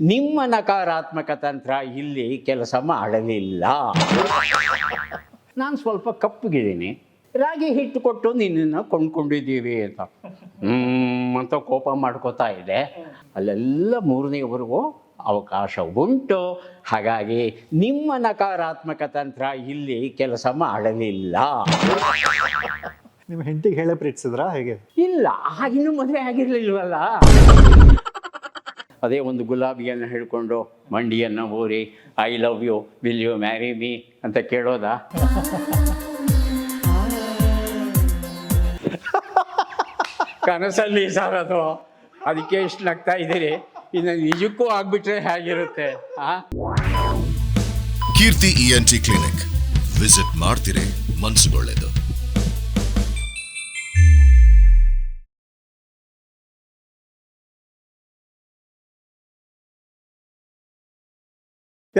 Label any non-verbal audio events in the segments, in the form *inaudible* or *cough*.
ನಿಮ್ಮ ನಕಾರಾತ್ಮಕ ತಂತ್ರ ಇಲ್ಲಿ ಕೆಲಸ ಮಾಡಲಿಲ್ಲ. ನಾನು ಸ್ವಲ್ಪ ಕಪ್ಪಗಿದ್ದೀನಿ. ರಾಗಿ ಹಿಟ್ಟು ಕೊಟ್ಟು ನಿನ್ನನ್ನು ಕೊಂಡ್ಕೊಂಡಿದ್ದೀವಿ ಅಂತ. ಹ್ಮ್ ಅಂತ ಕೋಪ ಮಾಡ್ಕೋತಾ ಇದೆ. ಅಲ್ಲೆಲ್ಲ ಮೂರನೇವರೆಗೂ ಅವಕಾಶ ಉಂಟು. ಹಾಗಾಗಿ ನಿಮ್ಮ ನಕಾರಾತ್ಮಕ ತಂತ್ರ ಇಲ್ಲಿ ಕೆಲಸ ಮಾಡಲಿಲ್ಲ. ನಿಮ್ಮ ಹೆಂಡತಿಗೆ ಹೇಳ ಪ್ರೀತಿಸಿದ್ರಾ ಹೇಗೆ? ಇಲ್ಲ ಆಗಿನ್ನೂ ಮದುವೆ ಆಗಿರ್ಲಿಲ್ವಲ್ಲ? ಅದೇ ಒಂದು ಗುಲಾಬಿಯನ್ನು ಹಿಡ್ಕೊಂಡು ಮಂಡಿಯನ್ನು ಊರಿ I love you will you marry me ಅಂತ ಕೇಳೋದಾ? *laughs* ಕನಸಲ್ಲಿ ಸರ್ ಅದು ಅದಕ್ಕೆ ಇಷ್ಟು ನಗ್ತಾ ಇದ್ದೀರಿ. ಇನ್ನು ನಿಜಕ್ಕೂ ಆಗ್ಬಿಟ್ರೆ ಹೇಗಿರುತ್ತೆ Keerthi E N ENT clinic visit ಮಾಡ್ತಿರೇ ಮನ್ಸುಗೊಳ್ಳೆದು.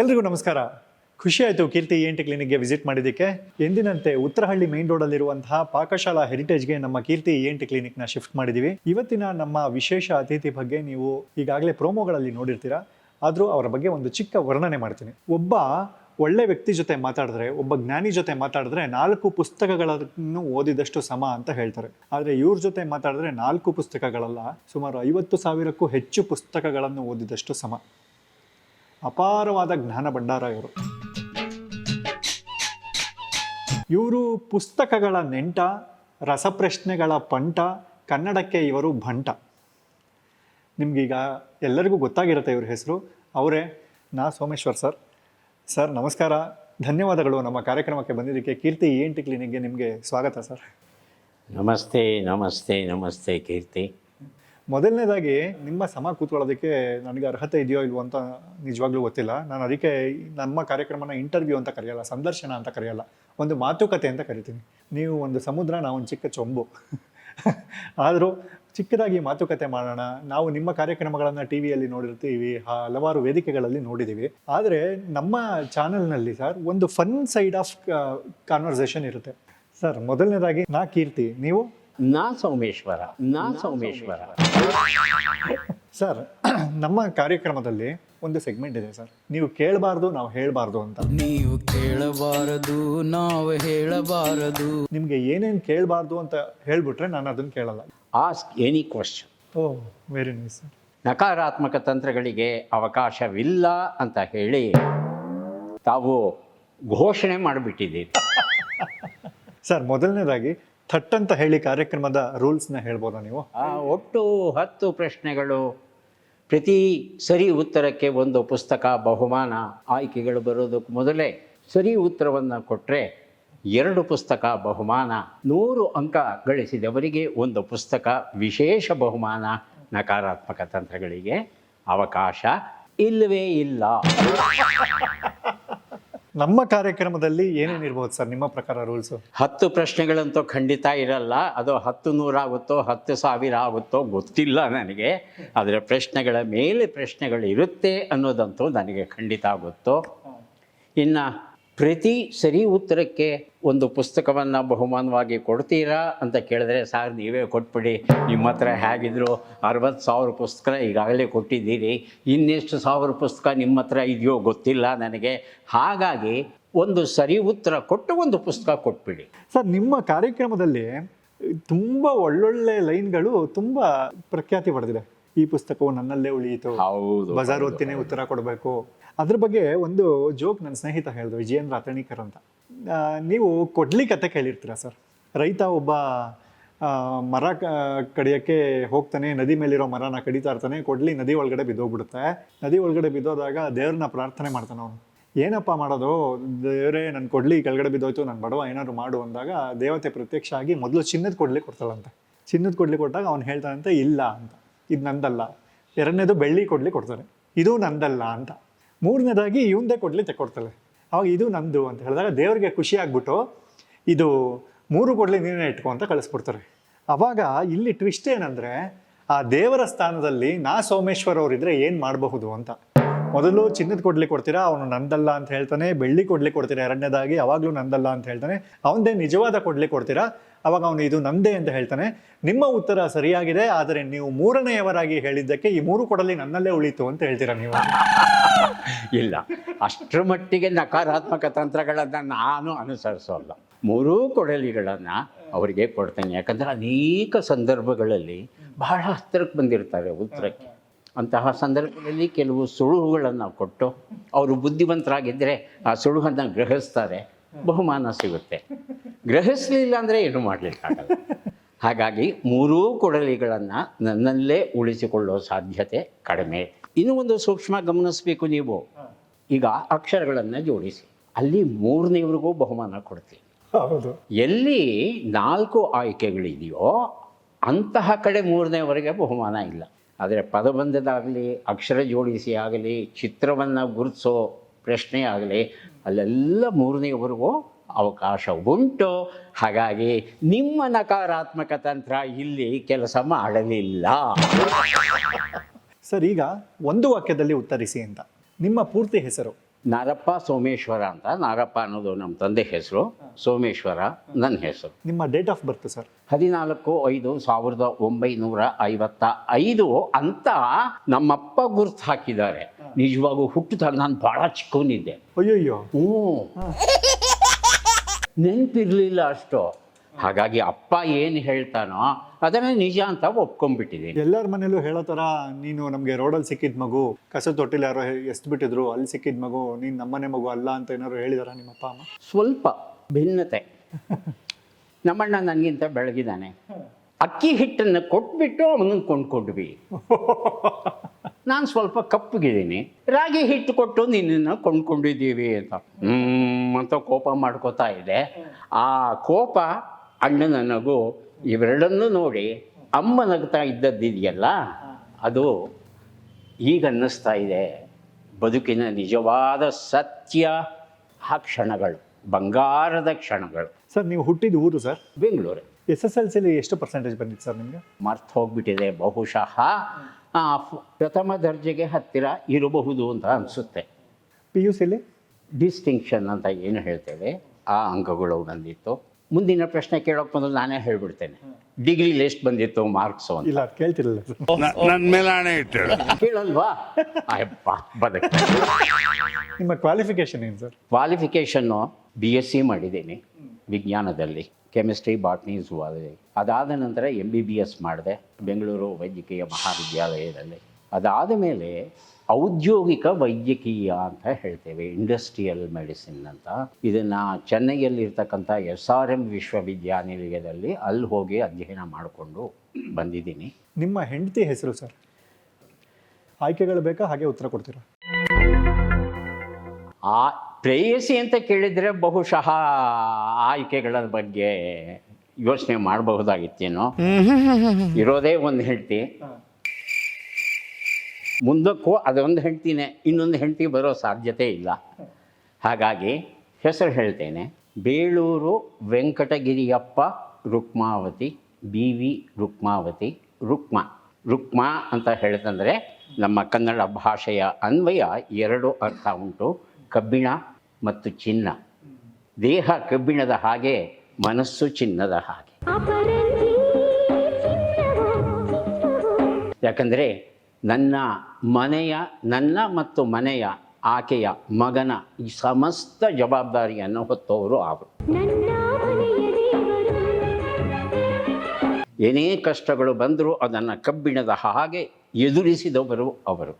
ಎಲ್ರಿಗೂ ನಮಸ್ಕಾರ. ಖುಷಿ ಆಯಿತು ಕೀರ್ತಿ ಕ್ಲಿನಿಕ್ ಕ್ಲಿನಿಕ್ಗೆ ವಿಸಿಟ್ ಮಾಡಿದ್ದಕ್ಕೆ. ಎಂದಿನಂತೆ ಉತ್ತರಹಳ್ಳಿ ಮೇನ್ ರೋಡಲ್ಲಿರುವಂತಹ ಪಾಕಶಾಲಾ ಹೆರಿಟೇಜ್ಗೆ ನಮ್ಮ ಕೀರ್ತಿ ಕ್ಲಿನಿಕ್ ಕ್ಲಿನಿಕ್ನ ಶಿಫ್ಟ್ ಮಾಡಿದ್ದೀವಿ ಇವತ್ತಿನ ನಮ್ಮ ವಿಶೇಷ ಅತಿಥಿ ಬಗ್ಗೆ ನೀವು ಈಗಾಗಲೇ ಪ್ರೋಮೋಗಳಲ್ಲಿ ನೋಡಿರ್ತೀರಾ. ಆದರೂ ಅವರ ಬಗ್ಗೆ ಒಂದು ಚಿಕ್ಕ ವರ್ಣನೆ ಮಾಡ್ತೀನಿ. ಒಬ್ಬ ಒಳ್ಳೆ ವ್ಯಕ್ತಿ ಜೊತೆ ಮಾತಾಡಿದ್ರೆ, ಒಬ್ಬ ಜ್ಞಾನಿ ಜೊತೆ ಮಾತಾಡಿದ್ರೆ ನಾಲ್ಕು ಪುಸ್ತಕಗಳನ್ನು ಓದಿದಷ್ಟು ಸಮ ಅಂತ ಹೇಳ್ತಾರೆ. ಆದರೆ ಇವ್ರ ಜೊತೆ ಮಾತಾಡಿದ್ರೆ ನಾಲ್ಕು ಪುಸ್ತಕಗಳಲ್ಲ, ಸುಮಾರು ಐವತ್ತು ಸಾವಿರಕ್ಕೂ ಹೆಚ್ಚು ಪುಸ್ತಕಗಳನ್ನು ಓದಿದಷ್ಟು ಸಮ. ಅಪಾರವಾದ ಜ್ಞಾನ ಭಂಡಾರ ಇವರು. ಇವರು ಪುಸ್ತಕಗಳ ನೆಂಟ, ರಸಪ್ರಶ್ನೆಗಳ ಪಂಟ, ಕನ್ನಡಕ್ಕೆ ಇವರು ಭಂಟ. ನಿಮಗೀಗ ಎಲ್ಲರಿಗೂ ಗೊತ್ತಾಗಿರುತ್ತೆ ಇವ್ರ ಹೆಸರು. ಅವರೇ, ನಾ ಸೋಮೇಶ್ವರ್ ಸರ್. ಸರ್, ನಮಸ್ಕಾರ. ಧನ್ಯವಾದಗಳು ನಮ್ಮ ಕಾರ್ಯಕ್ರಮಕ್ಕೆ ಬಂದಿದ್ದಕ್ಕೆ. ಕೀರ್ತಿ ಎಂಟಿ ಕ್ಲಿನಿಕ್ಗೆ ನಿಮಗೆ ಸ್ವಾಗತ ಸರ್. ನಮಸ್ತೆ ನಮಸ್ತೆ ನಮಸ್ತೆ ಕೀರ್ತಿ. ಮೊದಲನೇದಾಗಿ ನಿಮ್ಮ ಸಮ ಕೂತ್ಕೊಳ್ಳೋದಕ್ಕೆ ನನಗೆ ಅರ್ಹತೆ ಇದೆಯೋ ಇಲ್ವೋ ಅಂತ ನಿಜವಾಗ್ಲೂ ಗೊತ್ತಿಲ್ಲ. ನಾನು ಅದಕ್ಕೆ ನಮ್ಮ ಕಾರ್ಯಕ್ರಮನ ಇಂಟರ್ವ್ಯೂ ಅಂತ ಕರೆಯಲ್ಲ, ಸಂದರ್ಶನ ಅಂತ ಕರೆಯಲ್ಲ, ಒಂದು ಮಾತುಕತೆ ಅಂತ ಕರಿತೀನಿ. ನೀವು ಒಂದು ಸಮುದ್ರ, ನಾವು ಒಂದು ಚಿಕ್ಕ ಚೊಂಬು. *laughs* ಆದರೂ ಚಿಕ್ಕದಾಗಿ ಮಾತುಕತೆ ಮಾಡೋಣ. ನಾವು ನಿಮ್ಮ ಕಾರ್ಯಕ್ರಮಗಳನ್ನು ಟಿ ವಿಯಲ್ಲಿ ನೋಡಿರ್ತೀವಿ ಹಲವಾರು ವೇದಿಕೆಗಳಲ್ಲಿ ನೋಡಿದ್ದೀವಿ ಆದರೆ ನಮ್ಮ ಚಾನಲ್ನಲ್ಲಿ ಸರ್, ಒಂದು ಫನ್ ಸೈಡ್ ಆಫ್ ಕಾನ್ವರ್ಸೇಷನ್ ಇರುತ್ತೆ. ಸರ್, ಮೊದಲನೇದಾಗಿ ನಾ ಕೀರ್ತಿ, ನೀವು? ನಾ ಸೋಮೇಶ್ವರ ನಾ ಸೋಮೇಶ್ವರ. ಸರ್ ನಮ್ಮ ಕಾರ್ಯಕ್ರಮದಲ್ಲಿ ಒಂದು ಸೆಗ್ಮೆಂಟ್ ಇದೆ ಸರ್. ನೀವು ಕೇಳಬಾರ್ದು ನಾವು ಹೇಳಬಾರ್ದು ಅಂತ. ನೀವು ಕೇಳಬಾರದು ನಾವು ಹೇಳಬಾರದು. ನಿಮಗೆ ಏನೇನು ಕೇಳಬಾರ್ದು ಅಂತ ಹೇಳ್ಬಿಟ್ರೆ ನಾನು ಅದನ್ನು ಕೇಳಲ್ಲ. Ask any question oh very nice sir ನಕಾರಾತ್ಮಕ ತಂತ್ರಗಳಿಗೆ ಅವಕಾಶವಿಲ್ಲ ಅಂತ ಹೇಳಿ ತಾವು ಘೋಷಣೆ ಮಾಡಿಬಿಟ್ಟಿದ್ದೀರಿ. *laughs* ಸರ್ ಮೊದಲನೇದಾಗಿ ಥಟ್ ಅಂತ ಹೇಳಿ ಕಾರ್ಯಕ್ರಮದ ರೂಲ್ಸ್ನ ಹೇಳ್ಬೋದಾ ನೀವು? ಆ, ಒಟ್ಟು ಹತ್ತು ಪ್ರಶ್ನೆಗಳು. ಪ್ರತಿ ಸರಿ ಉತ್ತರಕ್ಕೆ ಒಂದು ಪುಸ್ತಕ ಬಹುಮಾನ ಆಯ್ಕೆಗಳು ಬರೋದಕ್ಕೆ ಮೊದಲೇ ಸರಿ ಉತ್ತರವನ್ನು ಕೊಟ್ಟರೆ ಎರಡು ಪುಸ್ತಕ ಬಹುಮಾನ, ನೂರು ಅಂಕ ಗಳಿಸಿದವರಿಗೆ ಒಂದು ಪುಸ್ತಕ ವಿಶೇಷ ಬಹುಮಾನ ನಕಾರಾತ್ಮಕ ತಂತ್ರಗಳಿಗೆ ಅವಕಾಶ ಇಲ್ಲವೇ ಇಲ್ಲ. ನಮ್ಮ ಕಾರ್ಯಕ್ರಮದಲ್ಲಿ ಏನೇನು ಇರ್ಬೋದು ಸರ್? ನಿಮ್ಮ ಪ್ರಕಾರ ರೂಲ್ಸು ಹತ್ತು ಪ್ರಶ್ನೆಗಳಂತೂ ಖಂಡಿತ ಇರಲ್ಲ. ಅದು ಹತ್ತು ನೂರಾಗುತ್ತೋ ಹತ್ತು ಸಾವಿರ ಆಗುತ್ತೋ ಗೊತ್ತಿಲ್ಲ ನನಗೆ. ಆದರೆ ಪ್ರಶ್ನೆಗಳ ಮೇಲೆ ಪ್ರಶ್ನೆಗಳು ಇರುತ್ತೆ ಅನ್ನೋದಂತೂ ನನಗೆ ಖಂಡಿತ ಆಗುತ್ತೋ ಇನ್ನು ಪ್ರತಿ ಸರಿ ಉತ್ತರಕ್ಕೆ ಒಂದು ಪುಸ್ತಕವನ್ನು ಬಹುಮಾನವಾಗಿ ಕೊಡ್ತೀರಾ ಅಂತ ಕೇಳಿದ್ರೆ, ಸಾರ್, ನೀವೇ ಕೊಟ್ಬಿಡಿ. ನಿಮ್ಮ ಹತ್ರ ಹೇಗಿದ್ರು ಅರವತ್ತು ಸಾವಿರ ಪುಸ್ತಕ ಈಗಾಗಲೇ ಕೊಟ್ಟಿದ್ದೀರಿ. ಇನ್ನೆಷ್ಟು ಸಾವಿರ ಪುಸ್ತಕ ನಿಮ್ಮ ಹತ್ರ ಇದೆಯೋ ಗೊತ್ತಿಲ್ಲ ನನಗೆ. ಹಾಗಾಗಿ ಒಂದು ಸರಿ ಉತ್ತರ ಕೊಟ್ಟು ಒಂದು ಪುಸ್ತಕ ಕೊಟ್ಬಿಡಿ. ಸರ್, ನಿಮ್ಮ ಕಾರ್ಯಕ್ರಮದಲ್ಲಿ ತುಂಬ ಒಳ್ಳೊಳ್ಳೆ ಲೈನ್ಗಳು ತುಂಬ ಪ್ರಖ್ಯಾತಿ ಪಡೆದಿದೆ. ಈ ಪುಸ್ತಕವು ನನ್ನಲ್ಲೇ ಉಳಿಯಿತು. ಹೌದು ಬಜಾರ್ ಓದ್ತೀನಿ ಉತ್ತರ ಕೊಡಬೇಕು. ಅದ್ರ ಬಗ್ಗೆ ಒಂದು ಜೋಕ್ ನನ್ನ ಸ್ನೇಹಿತ ಹೇಳಿದ್ರು ವಿಜಯೇಂದ್ರ ಅತಣಿಕರ್ ಅಂತ. ನೀವು ಕೊಡ್ಲಿ ಕತೆ ಕೇಳಿರ್ತೀರ ಸರ್? ರೈತ ಒಬ್ಬ ಮರ ಕಡಿಯೋಕ್ಕೆ ಹೋಗ್ತಾನೆ ನದಿ ಮೇಲಿರೋ ಮರನ ಕಡಿತಾ ಇರ್ತಾನೆ ಕೊಡ್ಲಿ ನದಿ ಒಳಗಡೆ ಬಿದ್ದೋಗ್ಬಿಡುತ್ತೆ. ನದಿ ಒಳಗಡೆ ಬಿದ್ದೋದಾಗ ದೇವ್ರನ್ನ ಪ್ರಾರ್ಥನೆ ಮಾಡ್ತಾನೆ ಅವನು. ಏನಪ್ಪ ಮಾಡೋದು? ದೇವರೇ ನನ್ನ ಕೊಡ್ಲಿ ಕೆಳಗಡೆ ಬಿದ್ದೋಯ್ತು ನಾನು ಬಡವ ಏನಾದ್ರು ಮಾಡು ಅಂದಾಗ ದೇವತೆ ಪ್ರತ್ಯಕ್ಷ ಆಗಿ ಮೊದಲು ಚಿನ್ನದ ಕೊಡ್ಲಿ ಕೊಡ್ತಾಳಂತೆ. ಚಿನ್ನದ ಕೊಡ್ಲಿ ಕೊಟ್ಟಾಗ ಅವ್ನು ಹೇಳ್ತಾನಂತೆ ಇಲ್ಲ ಅಂತ. ಇದು ನಂದಲ್ಲ. ಎರಡನೇದು ಬೆಳ್ಳಿ ಕೊಡಲಿ ಕೊಡ್ತಾನೆ ಇದು ನಂದಲ್ಲ ಅಂತ. ಮೂರನೇದಾಗಿ ಇವಂದೇ ಕೊಡಲಿ ತೆಕ್ಕೊಡ್ತಾಳೆ ಅವಾಗ ಇದು ನಂದು ಅಂತ ಹೇಳಿದಾಗ ದೇವರಿಗೆ ಖುಷಿ ಆಗ್ಬಿಟ್ಟು ಇದು ಮೂರು ಕೊಡಲಿ ನೀನೇ ಇಟ್ಕೊ ಅಂತ ಕಳಿಸ್ಬಿಡ್ತಾರೆ. ಅವಾಗ ಇಲ್ಲಿ ಟ್ವಿಸ್ಟ್ ಏನಂದರೆ ಆ ದೇವರ ಸ್ಥಾನದಲ್ಲಿ ನಾ ಸೋಮೇಶ್ವರ ಅವರಿದ್ರೆ ಏನು ಮಾಡಬಹುದು ಅಂತ. ಮೊದಲು ಚಿನ್ನದ ಕೊಡ್ಲಿ ಕೊಡ್ತೀರಾ? ಅವನು ನಂದಲ್ಲ ಅಂತ ಹೇಳ್ತಾನೆ. ಬೆಳ್ಳಿ ಕೊಡ್ಲಿ ಕೊಡ್ತೀರಾ? ಎರಡನೇದಾಗಿ ಯಾವಾಗಲೂ ನಂದಲ್ಲ ಅಂತ ಹೇಳ್ತಾನೆ. ಅವನದೇ ನಿಜವಾದ ಕೊಡ್ಲಿ ಕೊಡ್ತೀರಾ? ಅವಾಗ ಅವನು ಇದು ನಂದೇ ಅಂತ ಹೇಳ್ತಾನೆ. ನಿಮ್ಮ ಉತ್ತರ ಸರಿಯಾಗಿದೆ, ಆದರೆ ನೀವು ಮೂರನೆಯವರಾಗಿ ಹೇಳಿದ್ದಕ್ಕೆ ಈ ಮೂರು ಕೊಡಲಿ ನನ್ನಲ್ಲೇ ಉಳಿತು ಅಂತ ಹೇಳ್ತೀರಾ ನೀವು? *laughs* ಇಲ್ಲ. ಅಷ್ಟರ ಮಟ್ಟಿಗೆ ನಕಾರಾತ್ಮಕ ತಂತ್ರಗಳನ್ನು ನಾನು ಅನುಸರಿಸೋಲ್ಲ. ಮೂರೂ ಕೊಡಲಿಗಳನ್ನು ಅವರಿಗೆ ಕೊಡ್ತೇನೆ. ಯಾಕಂದರೆ ಅನೇಕ ಸಂದರ್ಭಗಳಲ್ಲಿ ಬಹಳ ಹತ್ತಿರಕ್ಕೆ ಬಂದಿರ್ತಾರೆ ಉತ್ತರಕ್ಕೆ. ಅಂತಹ ಸಂದರ್ಭದಲ್ಲಿ ಕೆಲವು ಸುಳುಹುಗಳನ್ನು ಕೊಟ್ಟು ಅವರು ಬುದ್ಧಿವಂತರಾಗಿದ್ದರೆ ಆ ಸುಳುಹನ್ನು ಗ್ರಹಿಸ್ತಾರೆ. ಬಹುಮಾನ ಸಿಗುತ್ತೆ. ಗ್ರಹಿಸಲಿಲ್ಲ ಅಂದರೆ ಏನು ಮಾಡಲಿಕ್ಕಾಗಲ್ಲ. ಹಾಗಾಗಿ ಮೂರೂ ಕೊಡಲಿಗಳನ್ನು ನನ್ನಲ್ಲೇ ಉಳಿಸಿಕೊಳ್ಳೋ ಸಾಧ್ಯತೆ ಕಡಿಮೆ. ಇನ್ನೂ ಒಂದು ಸೂಕ್ಷ್ಮ ಗಮನಿಸಬೇಕು ನೀವು. ಈಗ ಅಕ್ಷರಗಳನ್ನು ಜೋಡಿಸಿ. ಅಲ್ಲಿ ಮೂರನೇವ್ರಿಗೂ ಬಹುಮಾನ ಕೊಡ್ತೀವಿ ಹೌದು. ಎಲ್ಲಿ ನಾಲ್ಕು ಆಯ್ಕೆಗಳಿದೆಯೋ ಅಂತಹ ಕಡೆ ಮೂರನೇವರೆಗೆ ಬಹುಮಾನ ಇಲ್ಲ. ಆದರೆ ಪದಬಂಧದಾಗಲಿ, ಅಕ್ಷರ ಜೋಡಿಸಿ ಆಗಲಿ, ಚಿತ್ರವನ್ನು ಗುರುತಿಸೋ ಪ್ರಶ್ನೆ ಆಗಲಿ, ಅಲ್ಲೆಲ್ಲ ಮೂರನೇವರೆಗೂ ಅವಕಾಶ ಉಂಟು. ಹಾಗಾಗಿ ನಿಮ್ಮ ನಕಾರಾತ್ಮಕ ತಂತ್ರ ಇಲ್ಲಿ ಕೆಲಸ ಮಾಡಲಿಲ್ಲ. ಸರ್, ಈಗ ಒಂದು ವಾಕ್ಯದಲ್ಲಿ ಉತ್ತರಿಸಿ ಅಂತ. ನಿಮ್ಮ ಪೂರ್ತಿ ಹೆಸರು? ನಾರಪ್ಪ ಸೋಮೇಶ್ವರ ಅಂತ. ನಾರಪ್ಪ ಅನ್ನೋದು ನಮ್ಮ ತಂದೆ ಹೆಸರು. ಸೋಮೇಶ್ವರ ನನ್ನ ಹೆಸರು. ನಿಮ್ಮ ಡೇಟ್ ಆಫ್ ಬರ್ತ್ ಸರ್? ಹದಿನಾಲ್ಕು ಐದು ಸಾವಿರದ ಒಂಬೈನೂರ ಐವತ್ತ ಐದು ಅಂತ ನಮ್ಮಪ್ಪ ಗುರ್ತು ಹಾಕಿದ್ದಾರೆ. ನಿಜವಾಗೂ ಹುಟ್ಟಿದಾಗ ನಾನು ಭಾಳ ಚಿಕ್ಕವನಿದ್ದೆ. ಅಯ್ಯಯ್ಯೋ. ಹ್ಞೂ. ನೆನಪಿರಲಿಲ್ಲ ಅಷ್ಟು. ಹಾಗಾಗಿ ಅಪ್ಪ ಏನು ಹೇಳ್ತಾನೋ ಅದನ್ನೇ ನಿಜ ಅಂತ ಒಪ್ಕೊಂಡ್ಬಿಟ್ಟಿದ್ದೀನಿ. ಎಲ್ಲರ ಮನೇಲೂ ಹೇಳೋ ಥರ ನೀನು ನಮಗೆ ರೋಡಲ್ಲಿ ಸಿಕ್ಕಿದ ಮಗು ಕಸ ತೊಟ್ಟಿಲ್ಲ ಯಾರೋ ಎಷ್ಟು ಬಿಟ್ಟಿದ್ರು ಅಲ್ಲಿ ಸಿಕ್ಕಿದ ಮಗು ನೀನು ನಮ್ಮನೆ ಮಗು ಅಲ್ಲ ಅಂತ ಏನಾದ್ರು ಹೇಳಿದಾರ ನಿಮ್ಮ ಅಪ್ಪ ಅಮ್ಮ? ಸ್ವಲ್ಪ ಭಿನ್ನತೆ. ನಮ್ಮಣ್ಣ ನನಗಿಂತ ಬೆಳಗಿದ್ದಾನೆ ಅಕ್ಕಿ ಹಿಟ್ಟನ್ನು ಕೊಟ್ಬಿಟ್ಟು ಅವನನ್ನು ಕೊಂಡ್ಕೊಂಡ್ವಿ. ನಾನು ಸ್ವಲ್ಪ ಕಪ್ಪಗಿದ್ದೀನಿ. ರಾಗಿ ಹಿಟ್ಟು ಕೊಟ್ಟು ನಿನ್ನನ್ನು ಕೊಂಡ್ಕೊಂಡಿದ್ದೀವಿ ಅಂತ. ಹ್ಮ್ ಅಂತ ಕೋಪ ಮಾಡ್ಕೋತಾ ಇದೆ ಆ ಕೋಪ ಅಣ್ಣನ ನಗು ಇವೆರಡನ್ನೂ ನೋಡಿ ಅಮ್ಮ ನಗ್ತಾ ಇದ್ದದ್ದಿದೆಯಲ್ಲ? ಅದು ಈಗ ಅನ್ನಿಸ್ತಾ ಇದೆ. ಬದುಕಿನ ನಿಜವಾದ ಸತ್ಯ ಆ ಕ್ಷಣಗಳು ಬಂಗಾರದ ಕ್ಷಣಗಳು. ಸರ್ ನೀವು ಹುಟ್ಟಿದ ಊರು sir? Bengaluru. S S L ಸಿಲಿ ಎಷ್ಟು ಪರ್ಸೆಂಟೇಜ್ ಬಂದಿತ್ತು ಸರ್ ನಿಮಗೆ? ಮರ್ತು ಹೋಗ್ಬಿಟ್ಟಿದೆ ಬಹುಶಃ. ಪ್ರಥಮ ದರ್ಜೆಗೆ ಹತ್ತಿರ ಇರಬಹುದು ಅಂತ ಅನಿಸುತ್ತೆ. ಪಿ ಯು ಸಿಲಿ ಡಿಸ್ಟಿಂಕ್ಷನ್ ಅಂತ ಏನು ಹೇಳ್ತೇವೆ? ಆ ಅಂಕಗಳು ಬಂದಿತ್ತು. ಮುಂದಿನ ಪ್ರಶ್ನೆ ಕೇಳೋಕೆ ಬಂದ್ರೆ ನಾನೇ ಹೇಳ್ಬಿಡ್ತೇನೆ. ಡಿಗ್ರಿ ಎಷ್ಟು ಬಂದಿತ್ತು ಮಾರ್ಕ್ಸ್ ಅಂತ. ಇಲ್ಲ ಕೇಳ್ತಿರಲ್ಲ ಕೇಳ್ತಿರಲಿಲ್ಲ ನನ್ನ ಮೇಲೆ ಹಣೆ ಇಟ್ಟಳು ಕೇಳಲ್ವಾ? ಅಯ್ಯಪ್ಪ ಬದುಕು. ನಿಮ್ಮ ಕ್ವಾಲಿಫಿಕೇಶನ್ ಏನು sir? Qualification B S C ಮಾಡಿದ್ದೀನಿ ವಿಜ್ಞಾನದಲ್ಲಿ. ಕೆಮಿಸ್ಟ್ರಿ ಬಾಟ್ನಿ ಜುವಾಲಜಿ ಅದಾದ ನಂತರ ಎಂ ಬಿ ಬಿ ಎಸ್ ಮಾಡಿದೆ ಬೆಂಗಳೂರು ವೈದ್ಯಕೀಯ ಮಹಾವಿದ್ಯಾಲಯದಲ್ಲಿ. ಅದಾದ ಮೇಲೆ ಔದ್ಯೋಗಿಕ ವೈದ್ಯಕೀಯ ಅಂತ ಹೇಳ್ತೇವೆ ಇಂಡಸ್ಟ್ರಿಯಲ್ ಮೆಡಿಸಿನ್ ಅಂತ. ಇದನ್ನು ಚೆನ್ನೈಯಲ್ಲಿರ್ತಕ್ಕಂಥ ಎಸ್ ಆರ್ ಎಂ ವಿಶ್ವವಿದ್ಯಾನಿಲಯದಲ್ಲಿ ಅಲ್ಲಿ ಹೋಗಿ ಅಧ್ಯಯನ ಮಾಡಿಕೊಂಡು ಬಂದಿದ್ದೀನಿ. ನಿಮ್ಮ ಹೆಂಡತಿ ಹೆಸರು ಸರ್? ಆಯ್ಕೆಗಳು ಬೇಕಾ? ಹಾಗೆ ಉತ್ತರ ಕೊಡ್ತೀರಾ? ಆ ಪ್ರೇಯಸಿ ಅಂತ ಕೇಳಿದರೆ ಬಹುಶಃ ಆಯ್ಕೆಗಳ ಬಗ್ಗೆ ಯೋಚನೆ ಮಾಡಬಹುದಾಗಿತ್ತೇನೋ. ಇರೋದೇ ಒಂದು ಹೆಂಡತಿ ಮುಂದಕ್ಕೂ ಅದೊಂದು ಹೆಂಡ್ತಿನೇ ಇನ್ನೊಂದು ಹೆಂಡ್ತಿ ಬರೋ ಸಾಧ್ಯತೆ ಇಲ್ಲ. ಹಾಗಾಗಿ ಹೆಸರು ಹೇಳ್ತೇನೆ. Beluru Venkatagiriyappa Rukmavathi B V Rukmavathi Rukma. Rukma ಅಂತ ಹೇಳ್ತಂದರೆ ನಮ್ಮ ಕನ್ನಡ ಭಾಷೆಯ ಅನ್ವಯ ಎರಡು ಅರ್ಥ ಉಂಟು. ಕಬ್ಬಿಣ ಮತ್ತು ಚಿನ್ನ. ದೇಹ ಕಬ್ಬಿಣದ ಹಾಗೆ ಮನಸ್ಸು ಚಿನ್ನದ ಹಾಗೆ. ಯಾಕಂದರೆ ನನ್ನ ಮನೆಯ ನನ್ನ ಮತ್ತು ಮನೆಯ ಆಕೆಯ ಮಗನ ಈ ಸಮಸ್ತ ಜವಾಬ್ದಾರಿಯನ್ನು ಹೊತ್ತವರು ಅವರು. ಏನೇ ಕಷ್ಟಗಳು ಬಂದರೂ ಅದನ್ನು ಕಬ್ಬಿಣದ ಹಾಗೆ ಎದುರಿಸಿದವರು ಅವರು.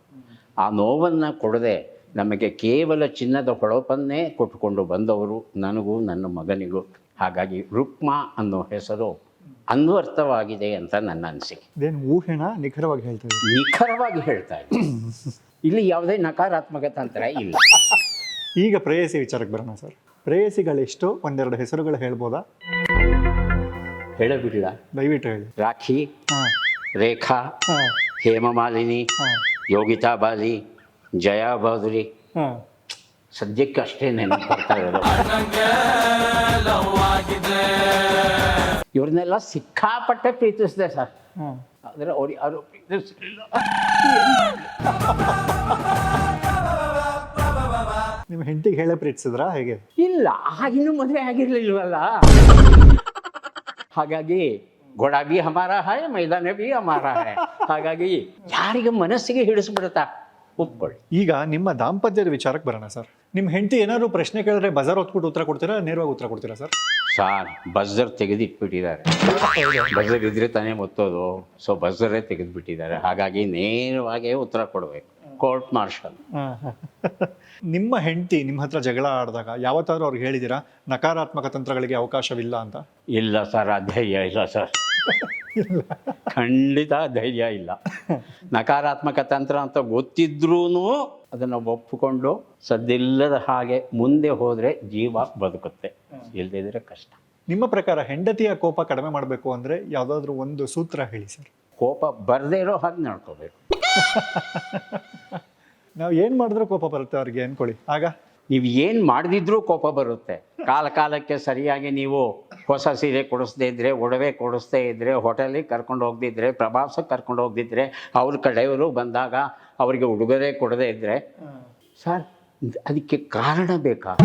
ಆ ನೋವನ್ನು ಕೊಡದೆ ನಮಗೆ ಕೇವಲ ಚಿನ್ನದ ಹೊಳಪನ್ನೇ ಕೊಟ್ಟುಕೊಂಡು ಬಂದವರು ನನಗೂ ನನ್ನ ಮಗನಿಗೂ. ಹಾಗಾಗಿ ರುಕ್ಮಾ ಅನ್ನೋ ಹೆಸರು ಅನ್ವರ್ಥವಾಗಿದೆ ಅಂತ ನನ್ನ ಅನಿಸಿಕೆ. ಇದೇನು ಊಹೆನ ನಿಖರವಾಗಿ ಹೇಳ್ತಾ ಇದ್ದೀನಿ ನಿಖರವಾಗಿ ಹೇಳ್ತಾ ಇದ್ದೀನಿ ಇಲ್ಲಿ ಯಾವುದೇ ನಕಾರಾತ್ಮಕ ತಂತ್ರ ಇಲ್ಲ. ಈಗ ಪ್ರೇಯಸಿ ವಿಚಾರಕ್ಕೆ ಬರೋಣ ಸರ್. ಪ್ರೇಯಸಿಗಳೆಷ್ಟು ಒಂದೆರಡು ಹೆಸರುಗಳು ಹೇಳ್ಬೋದಾ? ಹೇಳಬಿಡಲ. ದಯವಿಟ್ಟು ಹೇಳಿ. ರಾಖಿ ಹಾಂ. ರೇಖಾ ಹಾಂ. ಹೇಮಮಾಲಿನಿ ಹಾಂ. ಯೋಗಿತಾ ಬಾಲಿ ಜಯಾ ಬಹದ್ದೂರಿ ಹಾಂ. ಸದ್ಯಕ್ಕೆ ಅಷ್ಟೇ ನೆನಪು ಬರ್ತಾ ಇರೋದು. ಇವ್ರನ್ನೆಲ್ಲ ಸಿಕ್ಕಾಪಟ್ಟೆ ಪ್ರೀತಿಸಿದೆ ಸರ್. ಆದರೆ ಅವ್ರು ಯಾರು ಪ್ರೀತಿಸಲಿಲ್ಲ. ಹೆಂಡತಿಗೆ ಹೇಳೇ ಪ್ರೀತಿಸಿದ್ರಾ? ಹೇಗೆ? ಇಲ್ಲ ಆಗಿನ್ನೂ ಮದುವೆ ಆಗಿರ್ಲಿಲ್ವಲ್ಲ? ಹಾಗಾಗಿ ಗೊಡಾಬಿ ಬಿ ಹಮಾರ ಹಾಯ್ ಮೈದಾನ ಬಿ ಹಮಾರ ಹಾಯ್ ಹಾಗಾಗಿ ಯಾರಿಗೆ ಮನಸ್ಸಿಗೆ ಹಿಡಿಸ್ಬಿಡುತ್ತಾ? ಒಪ್ಕೊಳ್ಳಿ. ಈಗ ನಿಮ್ಮ ದಾಂಪತ್ಯದ ವಿಚಾರಕ್ಕೆ ಬರೋಣ ಸರ್. ನಿಮ್ಮ ಹೆಂಡತಿ ಏನಾದ್ರು ಪ್ರಶ್ನೆ ಕೇಳಿದ್ರೆ ಬಜಾರ್ ಹೊತ್ಬಿಟ್ಟು ಉತ್ತರ ಕೊಡ್ತೀರಾ? ನೇರವಾಗಿ ಉತ್ತರ ಕೊಡ್ತೀರಾ ಸರ್? ಸಾರ್, ಬಜರ್ ತೆಗೆದಿಟ್ಬಿಟ್ಟಿದ್ದಾರೆ. ಬಜರ್ ಇದ್ರೆ ತಾನೇ ಒತ್ತೋದು ಸೊ ಬಜರೇ ತೆಗೆದುಬಿಟ್ಟಿದ್ದಾರೆ. ಹಾಗಾಗಿ ನೇರವಾಗೇ ಉತ್ತರ ಕೊಡಬೇಕು. Court martial. ನಿಮ್ಮ ಹೆಂಡತಿ ನಿಮ್ಮ ಹತ್ರ ಜಗಳ ಆಡಿದಾಗ ಯಾವತ್ತಾದ್ರೂ ಅವ್ರಿಗೆ ಹೇಳಿದ್ದೀರಾ ನಕಾರಾತ್ಮಕ ತಂತ್ರಗಳಿಗೆ ಅವಕಾಶವಿಲ್ಲ ಅಂತ? ಇಲ್ಲ ಸರ್ ಆ ಧೈರ್ಯ ಇಲ್ಲ ಸರ್. ಖಂಡಿತ ಧೈರ್ಯ ಇಲ್ಲ. ನಕಾರಾತ್ಮಕ ತಂತ್ರ ಅಂತ ಗೊತ್ತಿದ್ರೂ ಅದನ್ನು ಒಪ್ಪಿಕೊಂಡು ಸದ್ದಿಲ್ಲದ ಹಾಗೆ ಮುಂದೆ ಹೋದರೆ ಜೀವ ಬದುಕುತ್ತೆ. ಇಲ್ಲದಿದ್ರೆ ಕಷ್ಟ. ನಿಮ್ಮ ಪ್ರಕಾರ ಹೆಂಡತಿಯ ಕೋಪ ಕಡಿಮೆ ಮಾಡಬೇಕು ಅಂದರೆ ಯಾವುದಾದ್ರೂ ಒಂದು ಸೂತ್ರ ಹೇಳಿ ಸರ್. ಕೋಪ ಬರದೇ ಇರೋ ಹಾಗೆ ನಡ್ಕೋಬೇಕು. *laughs* ನಾವು ಏನು ಮಾಡಿದ್ರು ಕೋಪ ಬರುತ್ತೆ ಅವ್ರಿಗೆ ಅನ್ಕೊಳ್ಳಿ. ಆಗ? ನೀವು ಏನು ಮಾಡದಿದ್ರೂ ಕೋಪ ಬರುತ್ತೆ. ಕಾಲ ಕಾಲಕ್ಕೆ ಸರಿಯಾಗಿ ನೀವು ಹೊಸ ಸೀರೆ ಕೊಡಿಸ್ದೇ ಇದ್ದರೆ ಒಡವೆ ಕೊಡಿಸ್ದೇ ಇದ್ದರೆ ಹೋಟೆಲಿಗೆ ಕರ್ಕೊಂಡು ಹೋಗ್ದಿದ್ರೆ ಪ್ರವಾಸಕ್ಕೆ ಕರ್ಕೊಂಡು ಹೋಗ್ದಿದ್ರೆ ಅವ್ರ ಕಡೆಯವರು ಬಂದಾಗ ಅವರಿಗೆ ಉಡುಗೊರೆ ಕೊಡದೇ ಇದ್ದರೆ ಸರ್ ಅದಕ್ಕೆ ಕಾರಣ ಬೇಕಾ? *laughs*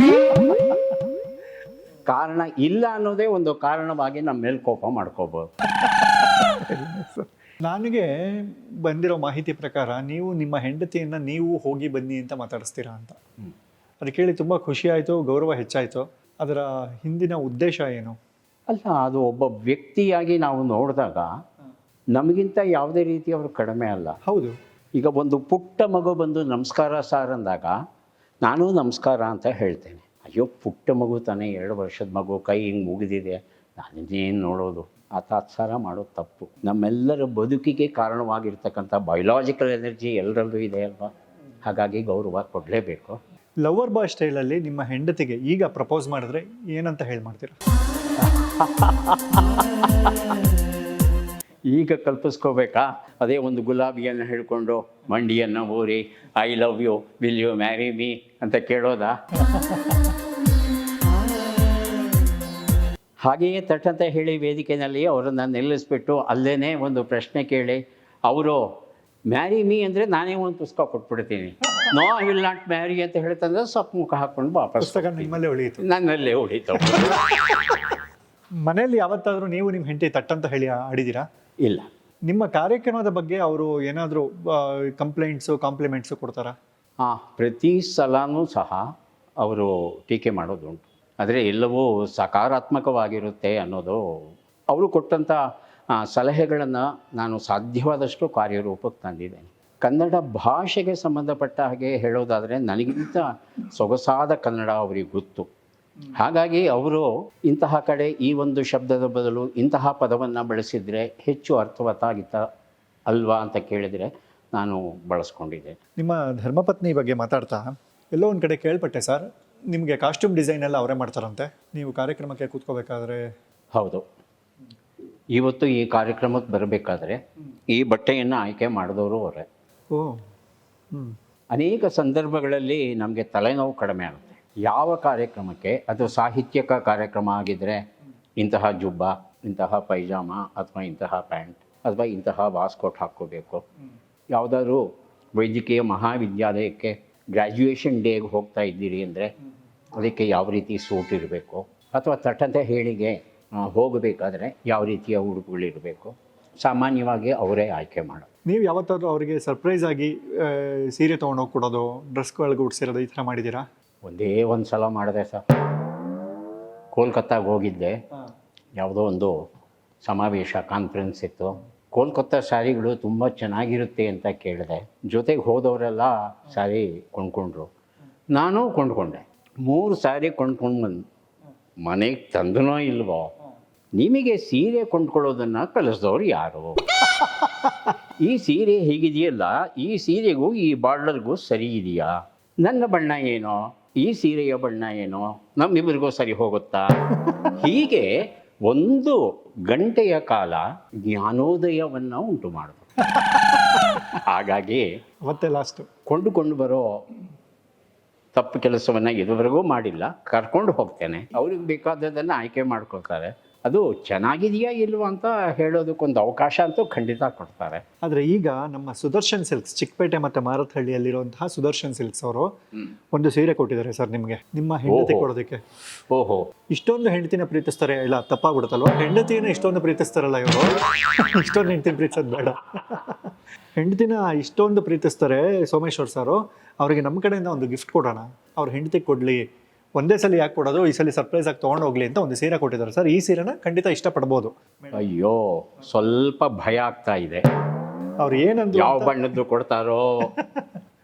ಕಾರಣ ಇಲ್ಲ ಅನ್ನೋದೇ ಒಂದು ಕಾರಣವಾಗಿ ನಮ್ಮ ಮೇಲೆ ಕೋಪ ಮಾಡ್ಕೋಬೋದು. *laughs* ನನಗೆ ಬಂದಿರೋ ಮಾಹಿತಿ ಪ್ರಕಾರ ನೀವು ನಿಮ್ಮ ಹೆಂಡತಿಯನ್ನು ನೀವು ಹೋಗಿ ಬನ್ನಿ ಅಂತ ಮಾತಾಡಿಸ್ತೀರಾ ಅಂತ. ಅದು ಕೇಳಿ ತುಂಬ ಖುಷಿ ಆಯಿತು ಗೌರವ ಹೆಚ್ಚಾಯಿತು. ಅದರ ಹಿಂದಿನ ಉದ್ದೇಶ ಏನು? ಅಲ್ಲ ಅದು ಒಬ್ಬ ವ್ಯಕ್ತಿಯಾಗಿ ನಾವು ನೋಡಿದಾಗ ನಮಗಿಂತ ಯಾವುದೇ ರೀತಿ ಅವರು ಕಡಿಮೆ ಅಲ್ಲ. ಹೌದು. ಈಗ ಒಂದು ಪುಟ್ಟ ಮಗು ಬಂದು ನಮಸ್ಕಾರ ಸಾರ್ ಅಂದಾಗ ನಾನು ನಮಸ್ಕಾರ ಅಂತ ಹೇಳ್ತೇನೆ. ಅಯ್ಯೋ ಪುಟ್ಟ ಮಗು ತಾನೇ ಎರಡು ವರ್ಷದ ಮಗು ಕೈ ಹಿಂಗೆ ಮುಗಿದಿದೆ. ನಾನಿನ್ನೇನು ನೋಡೋದು? ಆ ತಾತ್ಸಾರ ಮಾಡೋದು ತಪ್ಪು. ನಮ್ಮೆಲ್ಲರ ಬದುಕಿಗೆ ಕಾರಣವಾಗಿರ್ತಕ್ಕಂಥ ಬಯೋಲಾಜಿಕಲ್ ಎನರ್ಜಿ ಎಲ್ಲರಲ್ಲೂ ಇದೆ ಅಲ್ವಾ? ಹಾಗಾಗಿ ಗೌರವ ಕೊಡಲೇಬೇಕು. ಲವರ್ ಬಾಯ್ ಸ್ಟೈಲಲ್ಲಿ ನಿಮ್ಮ ಹೆಂಡತಿಗೆ ಈಗ ಪ್ರಪೋಸ್ ಮಾಡಿದ್ರೆ ಏನಂತ ಹೇಳಿ ಮಾಡ್ತೀರಾ? *laughs* ಈಗ ಕಲ್ಪಿಸ್ಕೋಬೇಕಾ? ಅದೇ ಒಂದು ಗುಲಾಬಿಯನ್ನು ಹಿಡ್ಕೊಂಡು ಮಂಡಿಯನ್ನು ಊರಿ I love you will you marry me ಅಂತ ಕೇಳೋದಾ? *laughs* ಹಾಗೆಯೇ ತಟ್ಟಂತ ಹೇಳಿ ವೇದಿಕೆಯಲ್ಲಿ ಅವರನ್ನು ನಿಲ್ಲಿಸ್ಬಿಟ್ಟು ಅಲ್ಲೇ ಒಂದು ಪ್ರಶ್ನೆ ಕೇಳಿ ಅವರು ಮ್ಯಾರಿ ಮೀ ಅಂದರೆ ನಾನೇ ಒಂದು ಪುಸ್ತಕ ಕೊಟ್ಬಿಡ್ತೀನಿ. No I will not marry ಅಂತ ಹೇಳ್ತಂದ್ರೆ ಸ್ವಲ್ಪ ಮುಖ ಹಾಕ್ಕೊಂಡು ವಾಪಸ್ ಪುಸ್ತಕ ನಿಮ್ಮಲ್ಲೇ ಉಳಿಯಿತು. ನನ್ನಲ್ಲೇ ಉಳಿತು. *laughs* ಮನೆಯಲ್ಲಿ ಯಾವತ್ತಾದರೂ ನೀವು ನಿಮ್ಮ ಹೆಂಡತಿ ತಟ್ಟಂತ ಹೇಳಿ ಆಡಿದ್ದೀರಾ? ಇಲ್ಲ. ನಿಮ್ಮ ಕಾರ್ಯಕ್ರಮದ ಬಗ್ಗೆ ಅವರು ಏನಾದರೂ ಕಂಪ್ಲೇಂಟ್ಸು ಕಾಂಪ್ಲಿಮೆಂಟ್ಸು ಕೊಡ್ತಾರಾ? ಹಾಂ ಪ್ರತಿ ಸಲನೂ ಸಹ ಅವರು ಟೀಕೆ ಮಾಡೋದುಂಟು. ಆದರೆ ಎಲ್ಲವೂ ಸಕಾರಾತ್ಮಕವಾಗಿರುತ್ತೆ ಅನ್ನೋದು ಅವರು ಕೊಟ್ಟಂಥ ಸಲಹೆಗಳನ್ನು ನಾನು ಸಾಧ್ಯವಾದಷ್ಟು ಕಾರ್ಯರೂಪಕ್ಕೆ ತಂದಿದ್ದೇನೆ. ಕನ್ನಡ ಭಾಷೆಗೆ ಸಂಬಂಧಪಟ್ಟ ಹಾಗೆ ಹೇಳೋದಾದರೆ ನನಗಿಂತ ಸೊಗಸಾದ ಕನ್ನಡ ಅವರಿಗೆ ಗೊತ್ತು. ಹಾಗಾಗಿ ಅವರು ಇಂತಹ ಕಡೆ ಈ ಒಂದು ಶಬ್ದದ ಬದಲು ಇಂತಹ ಪದವನ್ನು ಬಳಸಿದರೆ ಹೆಚ್ಚು ಅರ್ಥವತ್ತಾಗಿತ್ತ ಅಲ್ವಾ ಅಂತ ಕೇಳಿದರೆ ನಾನು ಬಳಸ್ಕೊಂಡಿದ್ದೆ. ನಿಮ್ಮ ಧರ್ಮಪತ್ನಿ ಬಗ್ಗೆ ಮಾತಾಡ್ತಾ ಎಲ್ಲೋ ಒಂದು ಕಡೆ ಕೇಳ್ಪಟ್ಟೆ ಸರ್. ನಿಮಗೆ ಕಾಸ್ಟ್ಯೂಮ್ ಡಿಸೈನ್ ಎಲ್ಲ ಅವರೇ ಮಾಡ್ತಾರಂತೆ? ನೀವು ಕಾರ್ಯಕ್ರಮಕ್ಕೆ ಕೂತ್ಕೋಬೇಕಾದ್ರೆ ಹೌದು. ಇವತ್ತು ಈ ಕಾರ್ಯಕ್ರಮಕ್ಕೆ ಬರಬೇಕಾದ್ರೆ ಈ ಬಟ್ಟೆಯನ್ನು ಆಯ್ಕೆ ಮಾಡಿದವರು ಅವರೇ. ಓ ಹ್ಞೂ ಅನೇಕ ಸಂದರ್ಭಗಳಲ್ಲಿ ನಮಗೆ ತಲೆನೋವು ಕಡಿಮೆ ಆಗುತ್ತೆ. ಯಾವ ಕಾರ್ಯಕ್ರಮಕ್ಕೆ ಅದು ಸಾಹಿತ್ಯಕ ಕಾರ್ಯಕ್ರಮ ಆಗಿದ್ದರೆ ಇಂತಹ ಜುಬ್ಬ ಇಂತಹ ಪೈಜಾಮ ಅಥವಾ ಇಂತಹ ಪ್ಯಾಂಟ್ ಅಥವಾ ಇಂತಹ ವಾಸ್ಕೋಟ್ ಹಾಕ್ಕೋಬೇಕು. ಯಾವುದಾದ್ರೂ ವೈದ್ಯಕೀಯ ಮಹಾವಿದ್ಯಾಲಯಕ್ಕೆ ಗ್ರ್ಯಾಜುಯೇಷನ್ ಡೇಗೆ ಹೋಗ್ತಾ ಇದ್ದೀರಿ ಅಂದರೆ ಅದಕ್ಕೆ ಯಾವ ರೀತಿ ಸೂಟ್ ಇರಬೇಕು? ಅಥವಾ ತಟ್ಟಂತೆ ಹೇಳಿಗೆ ಹೋಗಬೇಕಾದ್ರೆ ಯಾವ ರೀತಿಯ ಉಡುಪುಗಳಿರಬೇಕು ಸಾಮಾನ್ಯವಾಗಿ ಅವರೇ ಆಯ್ಕೆ ಮಾಡೋದು. ನೀವು ಯಾವತ್ತಾದರೂ ಅವರಿಗೆ ಸರ್ಪ್ರೈಸ್ ಆಗಿ ಸೀರೆ ತೊಗೊಂಡೋಗಿ ಕೊಡೋದು ಡ್ರೆಸ್ಗಳಿಗೆ ಉಡ್ಸಿರೋದು ಈ ಥರ ಮಾಡಿದ್ದೀರಾ? ಒಂದೇ ಒಂದು ಸಲ ಮಾಡಿದೆ ಸರ್. ಕೋಲ್ಕತ್ತಾಗೆ ಹೋಗಿದ್ದೆ. ಯಾವುದೋ ಒಂದು ಸಮಾವೇಶ ಕಾನ್ಫರೆನ್ಸ್ ಇತ್ತು. ಕೋಲ್ಕತ್ತಾ ಸ್ಯಾರಿಗಳು ತುಂಬ ಚೆನ್ನಾಗಿರುತ್ತೆ ಅಂತ ಕೇಳಿದೆ. ಜೊತೆಗೆ ಹೋದವರೆಲ್ಲ ಸ್ಯಾರಿ ಕೊಂಡ್ಕೊಂಡ್ರು. ನಾನು ಕೊಂಡ್ಕೊಂಡೆ. ಮೂರು ಸ್ಯಾರಿ ಕೊಂಡ್ಕೊಂಡು ಬಂದು ಮನೆಗೆ ತಂದನೋ ಇಲ್ವೋ, ನಿಮಗೆ ಸೀರೆ ಕೊಂಡ್ಕೊಳ್ಳೋದನ್ನು ಕಲಿಸಿದವ್ರು ಯಾರು? ಈ ಸೀರೆ ಹೇಗಿದೆಯಲ್ಲ, ಈ ಸೀರೆಗೂ ಈ ಬಾರ್ಡರ್ಗೂ ಸರಿ ಇದೆಯಾ? ನನ್ನ ಬಣ್ಣ ಏನೋ, ಈ ಸೀರೆಯ ಬಣ್ಣ ಏನೋ ನಮ್ಮಿಬ್ಬರಿಗೂ ಸರಿ ಹೋಗುತ್ತಾ? ಹೀಗೆ ಒಂದು ಗಂಟೆಯ ಕಾಲ ಜ್ಞಾನೋದಯವನ್ನು ಉಂಟು ಮಾಡಿದ್ರು ಹಾಗಾಗಿ ಮತ್ತೆ ಲಾಸ್ಟ್ ಕೊಂಡುಕೊಂಡು ಬರೋ ತಪ್ಪು ಕೆಲಸವನ್ನು ಇದುವರೆಗೂ ಮಾಡಿಲ್ಲ. ಕರ್ಕೊಂಡು ಹೋಗ್ತೇನೆ. ಅವ್ರಿಗೆ ಬೇಕಾದದನ್ನು ಆಯ್ಕೆ ಮಾಡ್ಕೊಳ್ತಾರೆ. ಅದು ಚೆನ್ನಾಗಿದೆಯಾ ಇಲ್ವಾ ಅಂತ ಹೇಳೋದಕ್ಕೊಂದು ಅವಕಾಶ ಅಂತೂ ಖಂಡಿತ ಕೊಡ್ತಾರೆ. ಆದರೆ ಈಗ ನಮ್ಮ ಸುದರ್ಶನ್ ಸಿಲ್ಕ್ಸ್ ಚಿಕ್ಕಪೇಟೆ ಮತ್ತು ಮಾರತ್ಹಳ್ಳಿಯಲ್ಲಿರುವಂತಹ ಸುದರ್ಶನ್ ಸಿಲ್ಕ್ಸ್ ಅವರು ಒಂದು ಸೀರೆ ಕೊಟ್ಟಿದ್ದಾರೆ ಸರ್ ನಿಮಗೆ ನಿಮ್ಮ ಹೆಂಡತಿ. ಕೊಡೋದಕ್ಕೆ. ಓಹೋ. ಇಷ್ಟೊಂದು ಹೆಂಡತಿನ ಪ್ರೀತಿಸ್ತಾರೆ ಇಲ್ಲ ತಪ್ಪಾಗ್ಬಿಡುತ್ತಲ್ವ? ಹೆಂಡತಿನ ಇಷ್ಟೊಂದು ಪ್ರೀತಿಸ್ತಾರಲ್ಲ ಇವರು? ಇಷ್ಟೊಂದು ಹೆಂಡತಿನ ಪ್ರೀತಿಸೋದು ಬೇಡ. ಹೆಂಡತಿನ ಇಷ್ಟೊಂದು ಪ್ರೀತಿಸ್ತಾರೆ ಸೋಮೇಶ್ವರ್ ಸಾರು. ಅವರಿಗೆ ನಮ್ಮ ಕಡೆಯಿಂದ ಒಂದು ಗಿಫ್ಟ್ ಕೊಡೋಣ. ಅವ್ರ ಹೆಂಡತಿ ಕೊಡಲಿ ಒಂದೇ ಸಲ ಯಾಕೆ ಕೊಡೋದು? ಈ ಸಲ ಸರ್ಪ್ರೈಸ್ ಆಗಿ ತೊಗೊಂಡು ಹೋಗ್ಲಿ ಅಂತ ಒಂದು ಸೀರೆ ಕೊಟ್ಟಿದ್ದಾರೆ. ಸರ್ ಈ ಸೀರೆನ ಖಂಡಿತ ಇಷ್ಟಪಡ್ಬೋದು. ಅಯ್ಯೋ ಸ್ವಲ್ಪ ಭಯ ಆಗ್ತಾ ಇದೆ. ಅವ್ರು ಏನಂದ್ರು ಯಾವ ಅಂತ- ಬಣ್ಣದ್ದು ಕೊಡ್ತಾರೋ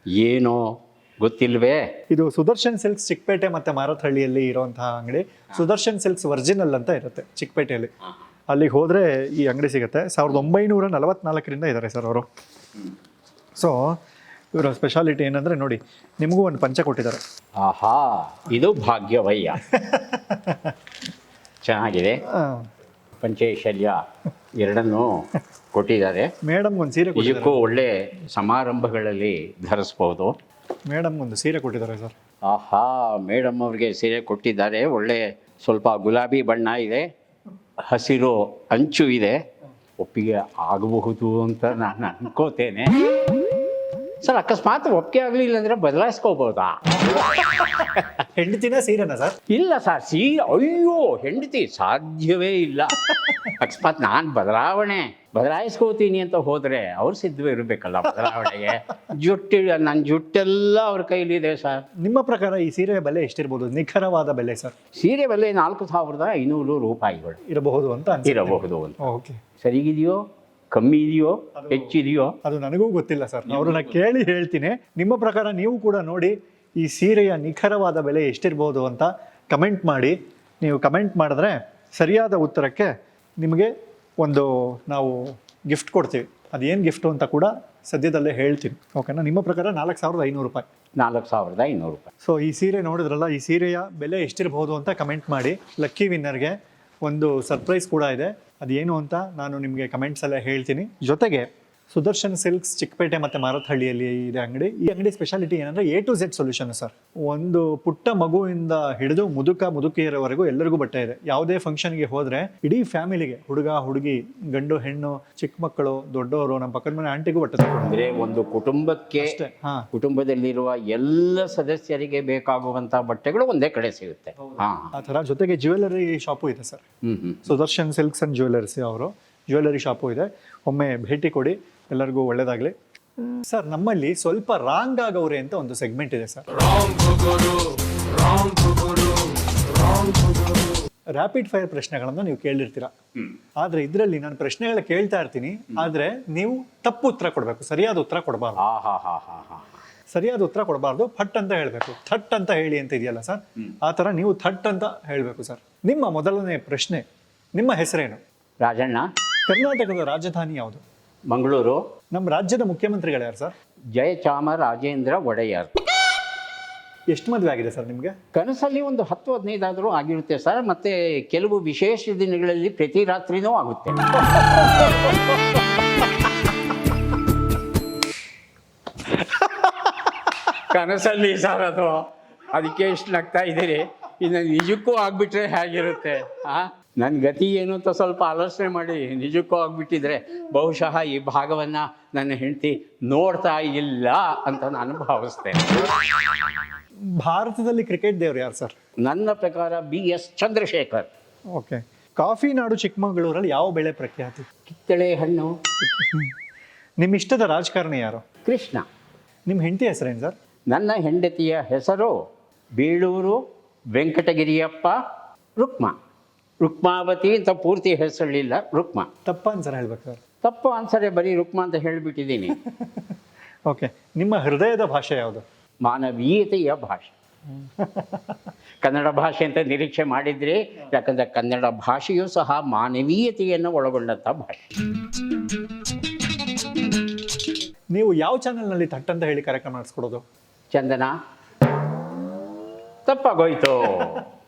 ಏನೋ ಗೊತ್ತಿಲ್ವೇ? ಇದು ಸುದರ್ಶನ್ ಸಿಲ್ಕ್ಸ್ ಚಿಕ್ಕಪೇಟೆ ಮತ್ತೆ ಮಾರತ್ಹಳ್ಳಿಯಲ್ಲಿ ಇರುವಂತಹ ಅಂಗಡಿ. ಸುದರ್ಶನ್ ಸಿಲ್ಕ್ಸ್ ವರ್ಜಿನಲ್ ಅಂತ ಇರುತ್ತೆ ಚಿಕ್ಕಪೇಟೆಯಲ್ಲಿ. ಅಲ್ಲಿಗೆ ಹೋದ್ರೆ ಈ ಅಂಗಡಿ ಸಿಗುತ್ತೆ. ಸಾವಿರದ ಒಂಬೈನೂರ ನಲವತ್ನಾಲ್ಕರಿಂದ ಇದ್ದಾರೆ ಸರ್ ಅವರು. ಸೊ ಇವರ ಸ್ಪೆಷಾಲಿಟಿ ಏನಂದರೆ ನೋಡಿ ನಿಮಗೂ ಒಂದು ಪಂಚ ಕೊಟ್ಟಿದ್ದಾರೆ. ಆಹಾ ಇದು ಭಾಗ್ಯವಯ್ಯ. *laughs* ಚೆನ್ನಾಗಿದೆ. ಪಂಚೇಶಲ್ಯ ಎರಡನ್ನೂ ಕೊಟ್ಟಿದ್ದಾರೆ. ಮೇಡಮ್ ಒಂದು ಸೀರೆ ಕೊಟ್ಟಿದ್ದಾರೆ. ನಿಜಕ್ಕೂ ಒಳ್ಳೆ ಸಮಾರಂಭಗಳಲ್ಲಿ ಧರಿಸ್ಬೋದು. ಮೇಡಮ್ ಒಂದು ಸೀರೆ ಕೊಟ್ಟಿದ್ದಾರೆ ಸರ್. ಆಹಾ ಮೇಡಮ್ ಅವ್ರಿಗೆ ಸೀರೆ ಕೊಟ್ಟಿದ್ದಾರೆ. ಒಳ್ಳೆ ಸ್ವಲ್ಪ ಗುಲಾಬಿ ಬಣ್ಣ ಇದೆ. ಹಸಿರು ಅಂಚು ಇದೆ. ಒಪ್ಪಿಗೆ ಆಗಬಹುದು ಅಂತ ನಾನು ಅನ್ಕೋತೇನೆ. ಸರ್ ಅಕಸ್ಮಾತ್ ಒಪ್ಪಿಗೆ ಆಗಲಿಲ್ಲ ಅಂದ್ರೆ ಬದಲಾಯಿಸ್ಕೋಬೋದಾ ಹೆಂಡತಿನ ಸೀರೆನ ಸರ್? ಇಲ್ಲ ಸರ್ ಸೀ ಅಯ್ಯೋ ಹೆಂಡತಿ ಸಾಧ್ಯವೇ ಇಲ್ಲ. ಅಕಸ್ಮಾತ್ ನಾನು ಬದಲಾವಣೆ ಬದಲಾಯಿಸ್ಕೋತೀನಿ ಅಂತ ಹೋದ್ರೆ ಅವ್ರು ಸಿದ್ಧವೇ ಇರಬೇಕಲ್ಲ ಬದಲಾವಣೆಗೆ. ಜುಟ್ಟಿ ನನ್ನ ಜುಟ್ಟೆಲ್ಲ ಅವ್ರ ಕೈಲಿದೆ ಸರ್. ನಿಮ್ಮ ಪ್ರಕಾರ ಈ ಸೀರೆ ಬೆಲೆ ಎಷ್ಟಿರ್ಬೋದು? ನಿಖರವಾದ ಬೆಲೆ ಸರ್? ಸೀರೆ ಬೆಲೆ ನಾಲ್ಕು ಸಾವಿರದ ಐನೂರು ರೂಪಾಯಿಗಳು. ಇರಬಹುದು ಅಂತ ಇರಬಹುದು ಅಂತ. ಓಕೆ. ಸರಿಗಿದೆಯೋ? ಕಮ್ಮಿ ಇದೆಯೋ ಹೆಚ್ಚಿದೆಯೋ? ಅದು ನನಗೂ ಗೊತ್ತಿಲ್ಲ ಸರ್. ಅವ್ರನ್ನ ಕೇಳಿ ಹೇಳ್ತೀನಿ. ನಿಮ್ಮ ಪ್ರಕಾರ ನೀವು ಕೂಡ ನೋಡಿ ಈ ಸೀರೆಯ ನಿಖರವಾದ ಬೆಲೆ ಎಷ್ಟಿರ್ಬೋದು ಅಂತ ಕಮೆಂಟ್ ಮಾಡಿ. ನೀವು ಕಮೆಂಟ್ ಮಾಡಿದ್ರೆ ಸರಿಯಾದ ಉತ್ತರಕ್ಕೆ ನಿಮಗೆ ಒಂದು ನಾವು ಗಿಫ್ಟ್ ಕೊಡ್ತೀವಿ. ಅದೇನು ಗಿಫ್ಟು ಅಂತ ಕೂಡ ಸದ್ಯದಲ್ಲೇ ಹೇಳ್ತೀನಿ. ಓಕೆನಾ? ನಿಮ್ಮ ಪ್ರಕಾರ ನಾಲ್ಕು ಸಾವಿರದ ಐನೂರು ರೂಪಾಯಿ. ನಾಲ್ಕು ಸಾವಿರದ ಐನೂರು ರೂಪಾಯಿ. ಸೊ ಈ ಸೀರೆ ನೋಡಿದ್ರಲ್ಲ ಈ ಸೀರೆಯ ಬೆಲೆ ಎಷ್ಟಿರಬಹುದು ಅಂತ ಕಮೆಂಟ್ ಮಾಡಿ. ಲಕ್ಕಿ ವಿನ್ನರ್ಗೆ ಒಂದು ಸರ್ಪ್ರೈಸ್ ಕೂಡ ಇದೆ. ಅದೇನು ಅಂತ ನಾನು ನಿಮಗೆ ಕಮೆಂಟ್ಸಲ್ಲೇ ಹೇಳ್ತೀನಿ. ಜೊತೆಗೆ ಸುದರ್ಶನ್ ಸಿಲ್ಕ್ಸ್ ಚಿಕ್ಕಪೇಟೆ ಮತ್ತು ಮಾರತ್ಹಳ್ಳಿಯಲ್ಲಿ ಇದೆ ಅಂಗಡಿ. ಈ ಅಂಗಡಿ ಸ್ಪೆಷಾಲಿಟಿ ಏನಂದರೆ A to Z solution sir. ಒಂದು ಪುಟ್ಟ ಮಗುವಿಂದ ಹಿಡಿದು ಮುದುಕ ಮುದುಕಿಯರವರೆಗೂ ಎಲ್ಲರಿಗೂ ಬಟ್ಟೆ ಇದೆ. ಯಾವುದೇ ಫಂಕ್ಷನ್ಗೆ ಹೋದರೆ ಇಡೀ ಫ್ಯಾಮಿಲಿಗೆ ಹುಡುಗ ಹುಡುಗಿ ಗಂಡು ಹೆಣ್ಣು ಚಿಕ್ಕ ಮಕ್ಕಳು ದೊಡ್ಡವರು ನಮ್ಮ ಪಕ್ಕದ ಮನೆ ಆಂಟಿಗೂ ಬಟ್ಟೆ ಅಂದ್ರೆ ಒಂದು ಕುಟುಂಬಕ್ಕೆ ಕುಟುಂಬದಲ್ಲಿರುವ ಎಲ್ಲ ಸದಸ್ಯರಿಗೆ ಬೇಕಾಗುವಂಥ ಬಟ್ಟೆಗಳು ಒಂದೇ ಕಡೆ ಸಿಗುತ್ತೆ. ಆ ಥರ ಜೊತೆಗೆ ಜ್ಯುವೆಲ್ಲರಿ ಶಾಪು ಇದೆ sir. Sudarshan silks and jewellers ಅವರು. ಜ್ಯುವೆಲ್ಲರಿ ಶಾಪು ಇದೆ. ಒಮ್ಮೆ ಭೇಟಿ ಕೊಡಿ. ಎಲ್ಲರಿಗೂ ಒಳ್ಳೇದಾಗಲಿ. ಸರ್ ನಮ್ಮಲ್ಲಿ ಸ್ವಲ್ಪ ರಾಂಗ್ ಆಗವ್ರೆ ಅಂತ ಒಂದು ಸೆಗ್ಮೆಂಟ್ ಇದೆ ಸರ್. ರ್ಯಾಪಿಡ್ ಫೈರ್ ಪ್ರಶ್ನೆಗಳನ್ನು ನೀವು ಕೇಳಿರ್ತೀರ? ಆದ್ರೆ ಇದರಲ್ಲಿ ನಾನು ಪ್ರಶ್ನೆಗಳ ಕೇಳ್ತಾ ಇರ್ತೀನಿ. ಆದ್ರೆ ನೀವು ತಪ್ಪು ಉತ್ತರ ಕೊಡಬೇಕು ಸರಿಯಾದ ಉತ್ತರ ಕೊಡಬಾರ್ದು. ಸರಿಯಾದ ಉತ್ತರ ಕೊಡಬಾರ್ದು ಫಟ್ ಅಂತ ಹೇಳಬೇಕು. ಥಟ್ ಅಂತ ಹೇಳಿ ಅಂತ ಇದೆಯಲ್ಲ ಸರ್? ಆ ತರ ನೀವು ಥಟ್ ಅಂತ ಹೇಳಬೇಕು ಸರ್. ನಿಮ್ಮ ಮೊದಲನೇ ಪ್ರಶ್ನೆ ನಿಮ್ಮ ಹೆಸರೇನು? ರಾಜಣ್ಣ. ಕರ್ನಾಟಕದ ರಾಜಧಾನಿ ಯಾವುದು? ಮಂಗಳೂರು. ನಮ್ಮ ರಾಜ್ಯದ ಮುಖ್ಯಮಂತ್ರಿಗಳು ಯಾರು ಸರ್? ಜಯಚಾಮರಾಜೇಂದ್ರ ಒಡೆಯರ್. ಎಷ್ಟು ಮದುವೆ ಆಗಿದೆ ಸರ್ ನಿಮಗೆ? ಕನಸಲ್ಲಿ ಒಂದು ಹತ್ತು ಹದಿನೈದಾದರೂ ಆಗಿರುತ್ತೆ ಸರ್ ಮತ್ತೆ ಕೆಲವು ವಿಶೇಷ ದಿನಗಳಲ್ಲಿ ಪ್ರತಿ ರಾತ್ರಿನೂ ಆಗುತ್ತೆ. ಕನಸಲ್ಲಿ ಸರ್ ಅದು. ಅದಕ್ಕೆ ಎಷ್ಟು ನಗ್ತಾ ಇದ್ದೀರಿ? ಇನ್ನು ನಿಜಕ್ಕೂ ಆಗ್ಬಿಟ್ರೆ ಹೇಗಿರುತ್ತೆ ಆ? ನನ್ನ ಗತಿ ಏನು ಅಂತ ಸ್ವಲ್ಪ ಆಲೋಚನೆ ಮಾಡಿ ನಿಜಕ್ಕೂ ಆಗಿಬಿಟ್ಟಿದ್ರೆ ಬಹುಶಃ ಈ ಭಾಗವನ್ನು ನನ್ನ ಹೆಂಡತಿ ನೋಡ್ತಾ ಇಲ್ಲ ಅಂತ ನಾನು ಭಾವಿಸ್ತೇನೆ. ಭಾರತದಲ್ಲಿ ಕ್ರಿಕೆಟ್ ದೇವ್ರು ಯಾರು ಸರ್? ನನ್ನ ಪ್ರಕಾರ B S Chandrashekar. Okay. Coffee ನಾಡು ಚಿಕ್ಕಮಗಳೂರಲ್ಲಿ ಯಾವ ಬೆಳೆ ಪ್ರಖ್ಯಾತಿ? ಕಿತ್ತಳೆ ಹಣ್ಣು. ನಿಮ್ಮ ಇಷ್ಟದ ರಾಜಕಾರಣಿ ಯಾರು? ಕೃಷ್ಣ. ನಿಮ್ಮ ಹೆಂಡತಿ ಹೆಸರೇನು ಸರ್? ನನ್ನ ಹೆಂಡತಿಯ ಹೆಸರು ಬೀಳೂರು ವೆಂಕಟಗಿರಿಯಪ್ಪ ರುಕ್ಮ. ರುಕ್ಮಾವತಿ ಅಂತ ಪೂರ್ತಿ ಹೆಸರಿಲ್ಲ ರುಕ್ಮ. ತಪ್ಪ ಆನ್ಸರ್ ಹೇಳ್ಬೇಕು ತಪ್ಪು ಅನ್ಸರೆ ಬರೀ ರುಕ್ಮ ಅಂತ ಹೇಳಿಬಿಟ್ಟಿದ್ದೀನಿ. ಓಕೆ *laughs* ನಿಮ್ಮ ಹೃದಯದ ಭಾಷೆ ಯಾವುದು? ಮಾನವೀಯತೆಯ ಭಾಷೆ. *laughs* ಕನ್ನಡ ಭಾಷೆ ಅಂತ ನಿರೀಕ್ಷೆ ಮಾಡಿದ್ರಿ ಯಾಕಂದರೆ ಕನ್ನಡ ಭಾಷೆಯೂ ಸಹ ಮಾನವೀಯತೆಯನ್ನು ಒಳಗೊಂಡಂಥ ಭಾಷೆ. ನೀವು ಯಾವ ಚಾನೆಲ್ನಲ್ಲಿ ತಟ್ಟ ಅಂತ ಹೇಳಿ ಕಾರ್ಯಕ್ರಮ ನಡೆಸ್ಕೊಡೋದು? ಚಂದನ? ತಪ್ಪಾಗೋಯ್ತು.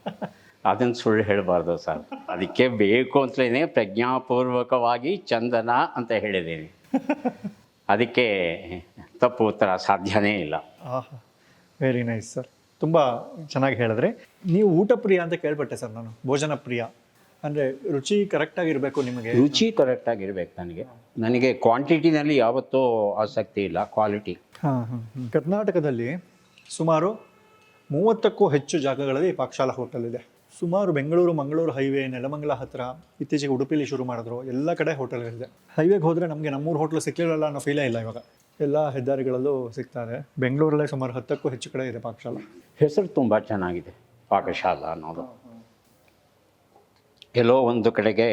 *laughs* ಅದನ್ನು ಸುಳ್ಳು ಹೇಳಬಾರ್ದು ಸರ್. ಅದಕ್ಕೆ ಬೇಕು ಅಂತಲೇ ಪ್ರಜ್ಞಾಪೂರ್ವಕವಾಗಿ ಚಂದನ ಅಂತ ಹೇಳಿದ್ದೀನಿ. ಅದಕ್ಕೆ ತಪ್ಪು ಉತ್ತರ ಸಾಧ್ಯನೇ ಇಲ್ಲ. ವೆರಿ ನೈಸ್ ಸರ್ ತುಂಬ ಚೆನ್ನಾಗಿ ಹೇಳಿದ್ರೆ. ನೀವು ಊಟ ಪ್ರಿಯ ಅಂತ ಕೇಳ್ಬಿಟ್ಟೆ ಸರ್ ನಾನು ಭೋಜನ ಪ್ರಿಯ ಅಂದರೆ ರುಚಿ ಕರೆಕ್ಟ್ ಇರಬೇಕು ನಿಮಗೆ. ರುಚಿ ಕರೆಕ್ಟಾಗಿ ಇರಬೇಕು ನನಗೆ. ನನಗೆ ಕ್ವಾಂಟಿಟಿನಲ್ಲಿ ಯಾವತ್ತೂ ಆಸಕ್ತಿ ಇಲ್ಲ ಕ್ವಾಲಿಟಿ ಹಾ, ಹಾ, ಹಾ. ಕರ್ನಾಟಕದಲ್ಲಿ ಸುಮಾರು ಮೂವತ್ತಕ್ಕೂ ಹೆಚ್ಚು ಜಾಗಗಳಲ್ಲಿ ಪಾಕಶಾಲಾ ಹೋಟೆಲ್ ಇದೆ. ಸುಮಾರು ಬೆಂಗಳೂರು, ಮಂಗಳೂರು ಹೈವೇ, ನೆಲಮಂಗಲ ಹತ್ತಿರ ಇತ್ತೀಚೆಗೆ ಉಡುಪಿಲಿ ಶುರು ಮಾಡಿದ್ರು. ಎಲ್ಲ ಕಡೆ ಹೋಟೆಲ್ಗಳಿದೆ. ಹೈವೇಗೆ ಹೋದರೆ ನಮಗೆ ನಮ್ಮೂರು ಹೋಟ್ಲು ಸಿಕ್ಕಿರಲ್ಲ ಅನ್ನೋ ಫೀಲೇ ಇಲ್ಲ ಇವಾಗ. ಎಲ್ಲ ಹೆದ್ದಾರಿಗಳಲ್ಲೂ ಸಿಗ್ತಾರೆ. ಬೆಂಗಳೂರಲ್ಲೇ ಸುಮಾರು ಹತ್ತಕ್ಕೂ ಹೆಚ್ಚು ಕಡೆ ಇದೆ ಪಾಕಶಾಲಾ. ಹೆಸರು ತುಂಬ ಚೆನ್ನಾಗಿದೆ, ಪಾಕಶಾಲಾ ಅನ್ನೋದು. ಎಲ್ಲೋ ಒಂದು ಕಡೆಗೆ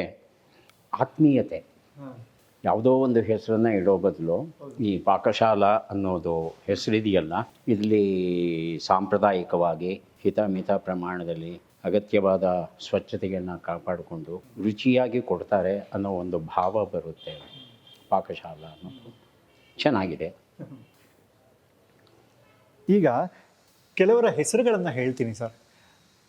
ಆತ್ಮೀಯತೆ. ಯಾವುದೋ ಒಂದು ಹೆಸರನ್ನು ಇಡೋ ಬದಲು ಈ ಪಾಕಶಾಲಾ ಅನ್ನೋದು ಹೆಸರಿದೆಯಲ್ಲ, ಇಲ್ಲಿ ಸಾಂಪ್ರದಾಯಿಕವಾಗಿ ಹಿತಮಿತ ಪ್ರಮಾಣದಲ್ಲಿ ಅಗತ್ಯವಾದ ಸ್ವಚ್ಛತೆಯನ್ನು ಕಾಪಾಡಿಕೊಂಡು ರುಚಿಯಾಗಿ ಕೊಡ್ತಾರೆ ಅನ್ನೋ ಒಂದು ಭಾವ ಬರುತ್ತೆ. ಪಾಕಶಾಲಾ ಅನ್ನೋದು ಚೆನ್ನಾಗಿದೆ. ಈಗ ಕೆಲವರ ಹೆಸರುಗಳನ್ನು ಹೇಳ್ತೀನಿ ಸರ್.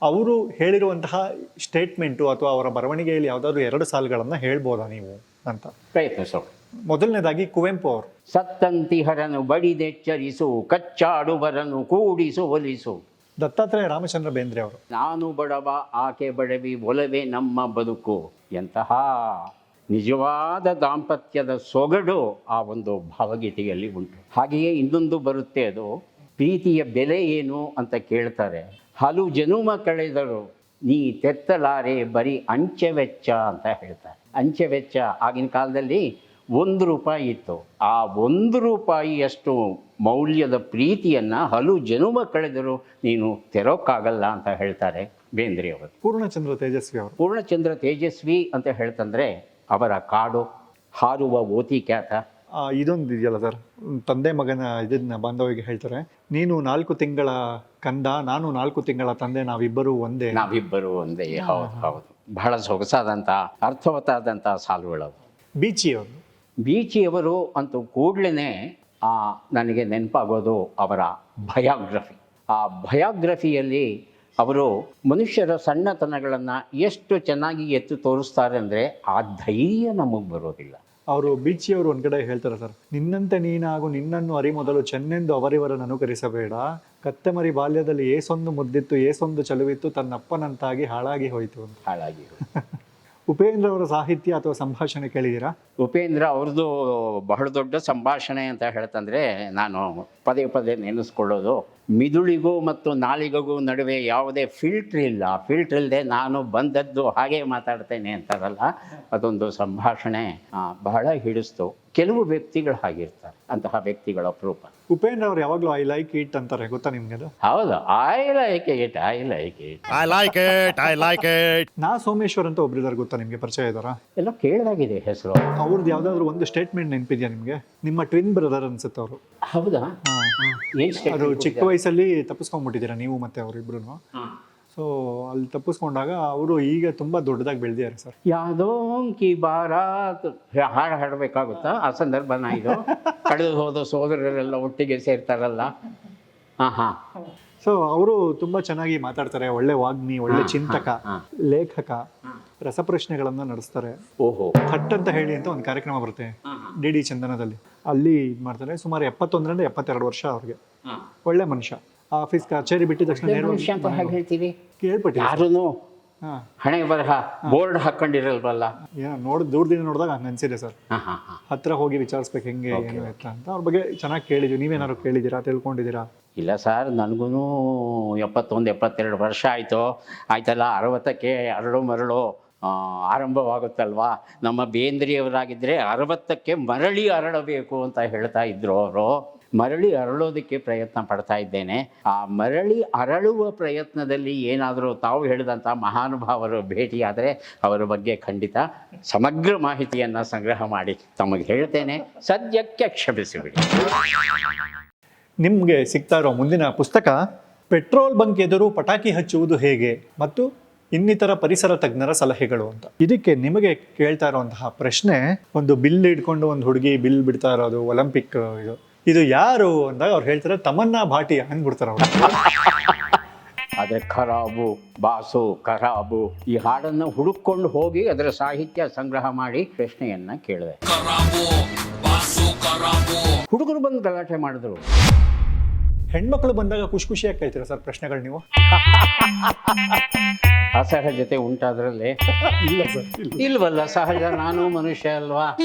ಅವರು ಹೇಳಿರುವಂತಹ ಸ್ಟೇಟ್ಮೆಂಟು ಅಥವಾ ಅವರ ಬರವಣಿಗೆಯಲ್ಲಿ ಯಾವುದಾದ್ರು ಎರಡು ಸಾಲುಗಳನ್ನು ಹೇಳ್ಬೋದಾ ನೀವು ಅಂತ? ಪ್ರಯತ್ನಿಸೋಣ ಮೊದಲನೇದಾಗಿ ಕುವೆಂಪು ಅವರು. ಸತ್ತಂತಿಹರನು ಬಡಿದೆಚ್ಚರಿಸು ಕಚ್ಚಾಡುವರನು ಕೂಡಿಸು ಒಲಿಸು. ದತ್ತಾತ್ರೇಯ ರಾಮಚಂದ್ರ ಬೇಂದ್ರೆ ಅವರು. ನಾನು ಬಡವ, ಆಕೆ ಬಡವಿ, ಒಲವೆ ನಮ್ಮ ಬದುಕು ಎಂತಹ ನಿಜವಾದ ದಾಂಪತ್ಯದ ಸೊಗಡು ಆ ಒಂದು ಭಾವಗೀತೆಯಲ್ಲಿ ಉಂಟು. ಹಾಗೆಯೇ ಇನ್ನೊಂದು ಬರುತ್ತೆ ಅದು, ಪ್ರೀತಿಯ ಬೆಲೆ ಏನು? ಅಂತ ಕೇಳ್ತಾರೆ. ಹಲವು ಜನುಮ ಕಳೆದರು ನೀ ತೆತ್ತಲಾರೆ ಬರೀ ಅಂಚೆ ವೆಚ್ಚ ಅಂತ ಹೇಳ್ತಾರೆ. ಅಂಚೆ ವೆಚ್ಚ ಆಗಿನ ಕಾಲದಲ್ಲಿ ಒಂದು ರೂಪಾಯಿ ಇತ್ತು. ಆ ಒಂದು ರೂಪಾಯಿಯಷ್ಟು ಮೌಲ್ಯದ ಪ್ರೀತಿಯನ್ನು ಹಲವು ಜನುಮ ಕಳೆದರೂ ನೀನು ತೆರೋಕ್ಕಾಗಲ್ಲ ಅಂತ ಹೇಳ್ತಾರೆ ಬೇಂದ್ರೆ ಅವರು. ಪೂರ್ಣಚಂದ್ರ ತೇಜಸ್ವಿ ಅವರು. ಪೂರ್ಣಚಂದ್ರ ತೇಜಸ್ವಿ ಅಂತ ಹೇಳ್ತಂದ್ರೆ ಅವರ ಕಾಡು ಹಾರುವ ಓತಿ ಖ್ಯಾತ. ಇದೊಂದು ಇದೆಯಲ್ಲ ಸರ್? ತಂದೆ ಮಗನ ಇದನ್ನ ಬಾಂಧವಿಗೆ ಹೇಳ್ತಾರೆ. ನೀನು ನಾಲ್ಕು ತಿಂಗಳ ಕಂದ ನಾನು ನಾಲ್ಕು ತಿಂಗಳ ತಂದೆ ನಾವಿಬ್ಬರು ಒಂದೇ. ನಾವಿಬ್ಬರು ಒಂದೇ. ಹೌದು ಹೌದು. ಬಹಳ ಸೊಗಸಾದಂಥ ಅರ್ಥವತ್ತಾದಂಥ ಸಾಲುಗಳವು. ಬೀಚಿ ಅವರು ಬೀಚಿಯವರು ಅಂತೂ ಕೂಡಲೇ ನನಗೆ ನೆನಪಾಗೋದು ಅವರ ಭಯಾಗ್ರಫಿ ಆ ಭಯಾಗ್ರಫಿಯಲ್ಲಿ ಅವರು ಮನುಷ್ಯರ ಸಣ್ಣತನಗಳನ್ನು ಎಷ್ಟು ಚೆನ್ನಾಗಿ ಎತ್ತು ತೋರಿಸ್ತಾರೆ ಅಂದರೆ ಆ ಧೈರ್ಯ ನಮಗೆ ಬರೋದಿಲ್ಲ. ಅವರು ಬೀಚಿಯವರು ಒಂದು ಕಡೆ ಹೇಳ್ತಾರೆ ಸರ್ ನಿನ್ನಂತೆ ನೀನಾಗು ನಿನ್ನನ್ನು ಅರಿ ಮೊದಲು ಚೆನ್ನೆಂದು ಅವರಿವರನ್ನು ಅನುಕರಿಸಬೇಡ. ಕತ್ತೆಮರಿ ಬಾಲ್ಯದಲ್ಲಿ ಏಸೊಂದು ಮುದ್ದಿತ್ತು ಏಸೊಂದು ಚಲುವಿತ್ತು ತನ್ನಪ್ಪನಂತಾಗಿ ಹಾಳಾಗಿ ಹೋಯಿತು. ಅಂತ ಹಾಳಾಗಿ *laughs* ಉಪೇಂದ್ರ ಅವರ ಸಾಹಿತ್ಯ ಅಥವಾ ಸಂಭಾಷಣೆ ಕೇಳಿದ್ದೀರಾ? ಉಪೇಂದ್ರ ಅವ್ರದ್ದು ಬಹಳ ದೊಡ್ಡ ಸಂಭಾಷಣೆ ಅಂತ ಹೇಳ್ತಂದ್ರೆ ನಾನು ಪದೇ ಪದೇ ನೆನೆಸ್ಕೊಳ್ಳೋದು. ಮಿದುಳಿಗೂ ಮತ್ತು ನಾಲಿಗೆಗೂ ನಡುವೆ ಯಾವುದೇ ಫಿಲ್ಟ್ರ್ ಇಲ್ಲ. ಫಿಲ್ಟ್ರ್ ಇಲ್ಲದೆ ನಾನು ಬಂದದ್ದು ಹಾಗೆ ಮಾತಾಡ್ತೇನೆ ಅಂತಾರಲ್ಲ ಅದೊಂದು ಸಂಭಾಷಣೆ ಬಹಳ ಹಿಡಿಸ್ತು. ಕೆಲವು ವ್ಯಕ್ತಿಗಳು ಹಾಗಿರ್ತಾರೆ. ಅಂತಹ ವ್ಯಕ್ತಿಗಳ ಅಪರೂಪ. ಉಪೇಂದ್ರ ಅವರು ಯಾವಾಗಲೂ ಐ ಲೈಕ್ ಇಟ್ ಅಂತಾರೆ. ಗೊತ್ತಾ ನಿಮ್ಗೆ ಅದು? ಹೌದು. I like it I like it I like it I like it ನಾ ಸೋಮೇಶ್ವರ್ ಅಂತ ಒಬ್ರಿದ್ದಾರೆ ಗೊತ್ತಾ ನಿಮ್ಗೆ ಪರಿಚಯ ಇದಾರ ಎಲ್ಲ ಕೇಳಿದಾಗಿದೆ ಹೆಸರು. ಅವ್ರದ್ದು ಯಾವ್ದಾದ್ರು ಒಂದು ಸ್ಟೇಟ್ಮೆಂಟ್ ನೆನಪಿದ್ಯಾ ನಿಮ್ಗೆ? ನಿಮ್ಮ ಟ್ವಿನ್ ಬ್ರದರ್ ಅನ್ಸುತ್ತೆ ಅವರು. ಹೌದಾ? ಏನ್ ಅದು statement ಚಿಕ್ಕ ವಯಸ್ಸಲ್ಲಿ ತಪ್ಪಿಸ್ಕೊಂಡ್ಬಿಟ್ಟಿದ್ದೀರಾ ನೀವು ಮತ್ತೆ ಅವರಿಬ್ರು ಹಾಂ. ಸೊ ಅಲ್ಲಿ ತಪ್ಪಿಸ್ಕೊಂಡಾಗ ಅವರು ಈಗ ತುಂಬಾ ದೊಡ್ಡದಾಗಿ ಬೆಳೆದಿದ್ದಾರೆ ಸರ್. ಯಾವುದೋ ಕಿ ಬಾರ ಹಾಡು ಹಾಡಬೇಕಾಗುತ್ತಾ? ಆ ಸಂದರ್ಭನ ಇದು. ಕಳೆದು ಹೋದ ಸೋದರರೆಲ್ಲ ಒಟ್ಟಿಗೆ ಸೇರ್ತಾರಲ್ಲ. ಹಾಂ ಹಾಂ. ಸೊ ಅವರು ತುಂಬಾ ಚೆನ್ನಾಗಿ ಮಾತಾಡ್ತಾರೆ. ಒಳ್ಳೆ ವಾಗ್ಮಿ ಒಳ್ಳೆ ಚಿಂತಕ ಲೇಖಕ ರಸಪ್ರಶ್ನೆಗಳನ್ನು ನಡೆಸ್ತಾರೆ. ಓಹೋ. ಥಟ್ ಅಂತ ಹೇಳಿ ಅಂತ ಒಂದು ಕಾರ್ಯಕ್ರಮ ಬರುತ್ತೆ ಡಿ ಡಿ ಚಂದನದಲ್ಲಿ. ಅಲ್ಲಿ ಇದು ಮಾಡ್ತಾರೆ ಸುಮಾರು ಎಪ್ಪತ್ತೊಂದರಿಂದ ಎಪ್ಪತ್ತೆರಡು ವರ್ಷ ಅವ್ರಿಗೆ. ಒಳ್ಳೆ ಮನುಷ್ಯ. ಆಫೀಸ್ ಕಚೇರಿ ಬಿಟ್ಟ ತಕ್ಷಣ ನೇರವಾಗಿ ಅಂತ ಹೇಗೆ ಹೇಳ್ತೀವಿ. ಕೇಳ್ಪಟ್ಟಿ ಯಾರೂ? ಹಾ. ಹಣೆ ಬರಹ ಬೋರ್ಡ್ ಹಾಕೊಂಡಿರಲ್ವಲ್ಲ? ಏನೋ ನೋಡ್ ದೂರದಿಂದ ನೋಡಿದಾಗ ಹಂಗೆ ಅನ್ಸಿದೆ ಸರ್. ಹಾಂ ಹಾಂ ಹಾಂ. ಹತ್ರ ಹೋಗಿ ವಿಚಾರಿಸ್ಬೇಕು ಹೆಂಗೆ ಏನು ಎತ್ತ ಅಂತ. ಅವ್ರ ಬಗ್ಗೆ ಚೆನ್ನಾಗಿ ಕೇಳಿದ್ವಿ. ನೀವೇನಾದ್ರು ಕೇಳಿದ್ದೀರಾ ತಿಳ್ಕೊಂಡಿದ್ದೀರಾ? ಇಲ್ಲ ಸರ್ ನನಗೂ ಎಪ್ಪತ್ತೊಂದು ಎಪ್ಪತ್ತೆರಡು ವರ್ಷ ಆಯಿತು. ಆಯ್ತಲ್ಲ ಅರವತ್ತಕ್ಕೆ ಅರಳು ಮರಳು ಆ, ಆರಂಭವಾಗುತ್ತಲ್ವಾ? ನಮ್ಮ ಬೇಂದ್ರಿಯವರಾಗಿದ್ದರೆ ಅರವತ್ತಕ್ಕೆ ಮರಳಿ ಅರಳಬೇಕು ಅಂತ ಹೇಳ್ತಾ ಇದ್ರು ಅವರು. ಮರಳಿ ಅರಳೋದಕ್ಕೆ ಪ್ರಯತ್ನ ಪಡ್ತಾ ಇದ್ದೇನೆ. ಆ ಮರಳಿ ಅರಳುವ ಪ್ರಯತ್ನದಲ್ಲಿ ಏನಾದರೂ ತಾವು ಹೇಳಿದಂಥ ಮಹಾನುಭಾವರು ಭೇಟಿಯಾದರೆ ಅವರ ಬಗ್ಗೆ ಖಂಡಿತ ಸಮಗ್ರ ಮಾಹಿತಿಯನ್ನು ಸಂಗ್ರಹ ಮಾಡಿ ತಮಗೆ ಹೇಳ್ತೇನೆ. ಸದ್ಯಕ್ಕೆ ಕ್ಷಮಿಸಿಬಿಡಿ. ನಿಮಗೆ ಸಿಗ್ತಾ ಇರೋ ಮುಂದಿನ ಪುಸ್ತಕ, ಪೆಟ್ರೋಲ್ ಬಂಕ್ ಎದುರು ಪಟಾಕಿ ಹಚ್ಚುವುದು ಹೇಗೆ ಮತ್ತು ಇನ್ನಿತರ ಪರಿಸರ ತಜ್ಞರ ಸಲಹೆಗಳು ಅಂತ. ಇದಕ್ಕೆ ನಿಮಗೆ ಕೇಳ್ತಾ ಇರುವಂತಹ ಪ್ರಶ್ನೆ, ಒಂದು ಬಿಲ್ ಹಿಡ್ಕೊಂಡು ಒಂದು ಹುಡುಗಿ ಬಿಲ್ ಬಿಡ್ತಾ ಇರೋದು, ಒಲಿಂಪಿಕ್ ಇದು. ಇದು ಯಾರು ಅಂದಾಗ ಅವ್ರು ಹೇಳ್ತಾರೆ ತಮನ್ನಾ ಭಾಟಿ ಅಂದ್ಬಿಡ್ತಾರೆ ಅವ್ರು. *laughs* ಅದೇ ಖರಾಬು ಬಾಸು ಖರಾಬು. ಈ ಹಾಡನ್ನು ಹುಡುಕೊಂಡು ಹೋಗಿ ಅದರ ಸಾಹಿತ್ಯ ಸಂಗ್ರಹ ಮಾಡಿ ಪ್ರಶ್ನೆಯನ್ನ ಕೇಳಿದೆ. ಹುಡುಗರು ಬಂದು ಗಲಾಟೆ ಮಾಡಿದ್ರು. ಹೆಣ್ಮಕ್ಳು ಬಂದಾಗ ಖುಷಿ ಖುಷಿಯಾಗಿ ಕೇಳ್ತೀರಾ ಸರ್ ಪ್ರಶ್ನೆಗಳು ನೀವು? *laughs* ಅಸಹಜತೆ ಉಂಟಾದ್ರಲ್ಲಿ. *laughs* ಇಲ್ಲ ಸರ್ ಇಲ್ವಲ್ಲ ಸಹಜ. ನಾನು ಮನುಷ್ಯ ಅಲ್ವಾ?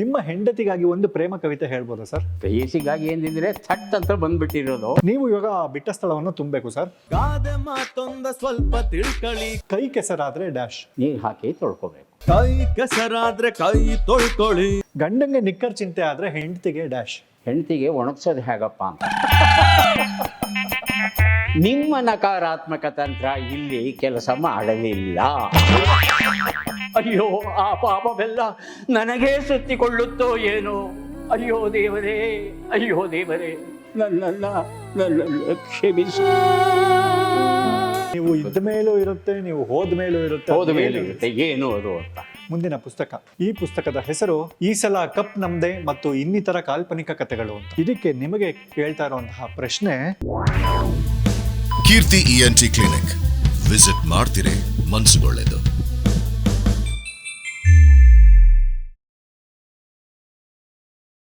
ನಿಮ್ಮ ಹೆಂಡತಿಗಾಗಿ ಒಂದು ಪ್ರೇಮ ಕವಿತೆ ಹೇಳ್ಬೋದಾ ಸರ್? ಪ್ರೇಯಸಿಗಾಗಿ ಏನಿದ್ರೆ ಥಟ್ ಅಂತ ಬಂದ್ಬಿಟ್ಟಿರೋದು. ನೀವು ಇವಾಗ ಬಿಟ್ಟ ಸ್ಥಳವನ್ನು ತುಂಬಬೇಕು ಸರ್. ಗಾದೆ ಮಾತೊಂದ ಸ್ವಲ್ಪ ತಿಳ್ಕಳಿ. ಕೈ ಕೆಸರಾದ್ರೆ ಡ್ಯಾಶ್. ನೀರು ಹಾಕಿ ತೊಳ್ಕೊಬೇಕು. ಕೈ ಕೆಸರಾದ್ರೆ ಕೈ ತೊಳ್ಕೊಳ್ಳಿ ಗಂಡಂಗೆ ನಿಕ್ಕರ್ ಚಿಂತೆ ಆದ್ರೆ ಹೆಂಡತಿಗೆ ಡ್ಯಾಶ್. ಹೆಂಡತಿಗೆ ಒಣಗ್ಸೋದು ಹೇಗಪ್ಪ ಅಂತ. ನಿಮ್ಮ ನಕಾರಾತ್ಮಕ ತಂತ್ರ ಇಲ್ಲಿ ಕೆಲಸ ಮಾಡಲಿಲ್ಲ. ಅಯ್ಯೋ ಆ ಪಾಪವೆಲ್ಲ ನನಗೇ ಸುತ್ತಿಕೊಳ್ಳುತ್ತೋ ಏನೋ? ಅಯ್ಯೋ ದೇವರೇ ಅಯ್ಯೋ ದೇವರೇ ನನ್ನನ್ನ ನನ್ನ ಕ್ಷಮಿಸು. ನೀವು ಇದ್ದ ಮೇಲೂ ಇರುತ್ತೆ ನೀವು ಹೋದ ಮೇಲೂ ಇರುತ್ತೆ ಹೋದ ಮೇಲೆ ಇರುತ್ತೆ ಏನು ಅದು ಅಂತ. ಮುಂದಿನ ಪುಸ್ತಕ. ಈ ಪುಸ್ತಕದ ಹೆಸರು ಈ ಸಲ ಕಪ್ ನಮ್ದೆ ಮತ್ತು ಇನ್ನಿತರ ಕಾಲ್ಪನಿಕ ಕಥೆಗಳು ಅಂತ. ಇದಕ್ಕೆ ನಿಮಗೆ ಕೇಳ್ತಾ ಇರುವಂತಹ ಪ್ರಶ್ನೆ ಕೀರ್ತಿ ಇಎನ್ಟಿ ಕ್ಲಿನಿಕ್. ವಿಸಿಟ್ ಮಾಡ್ತಿರೇ ಮನ್ಸುಗೊಳ್ಳೆದು.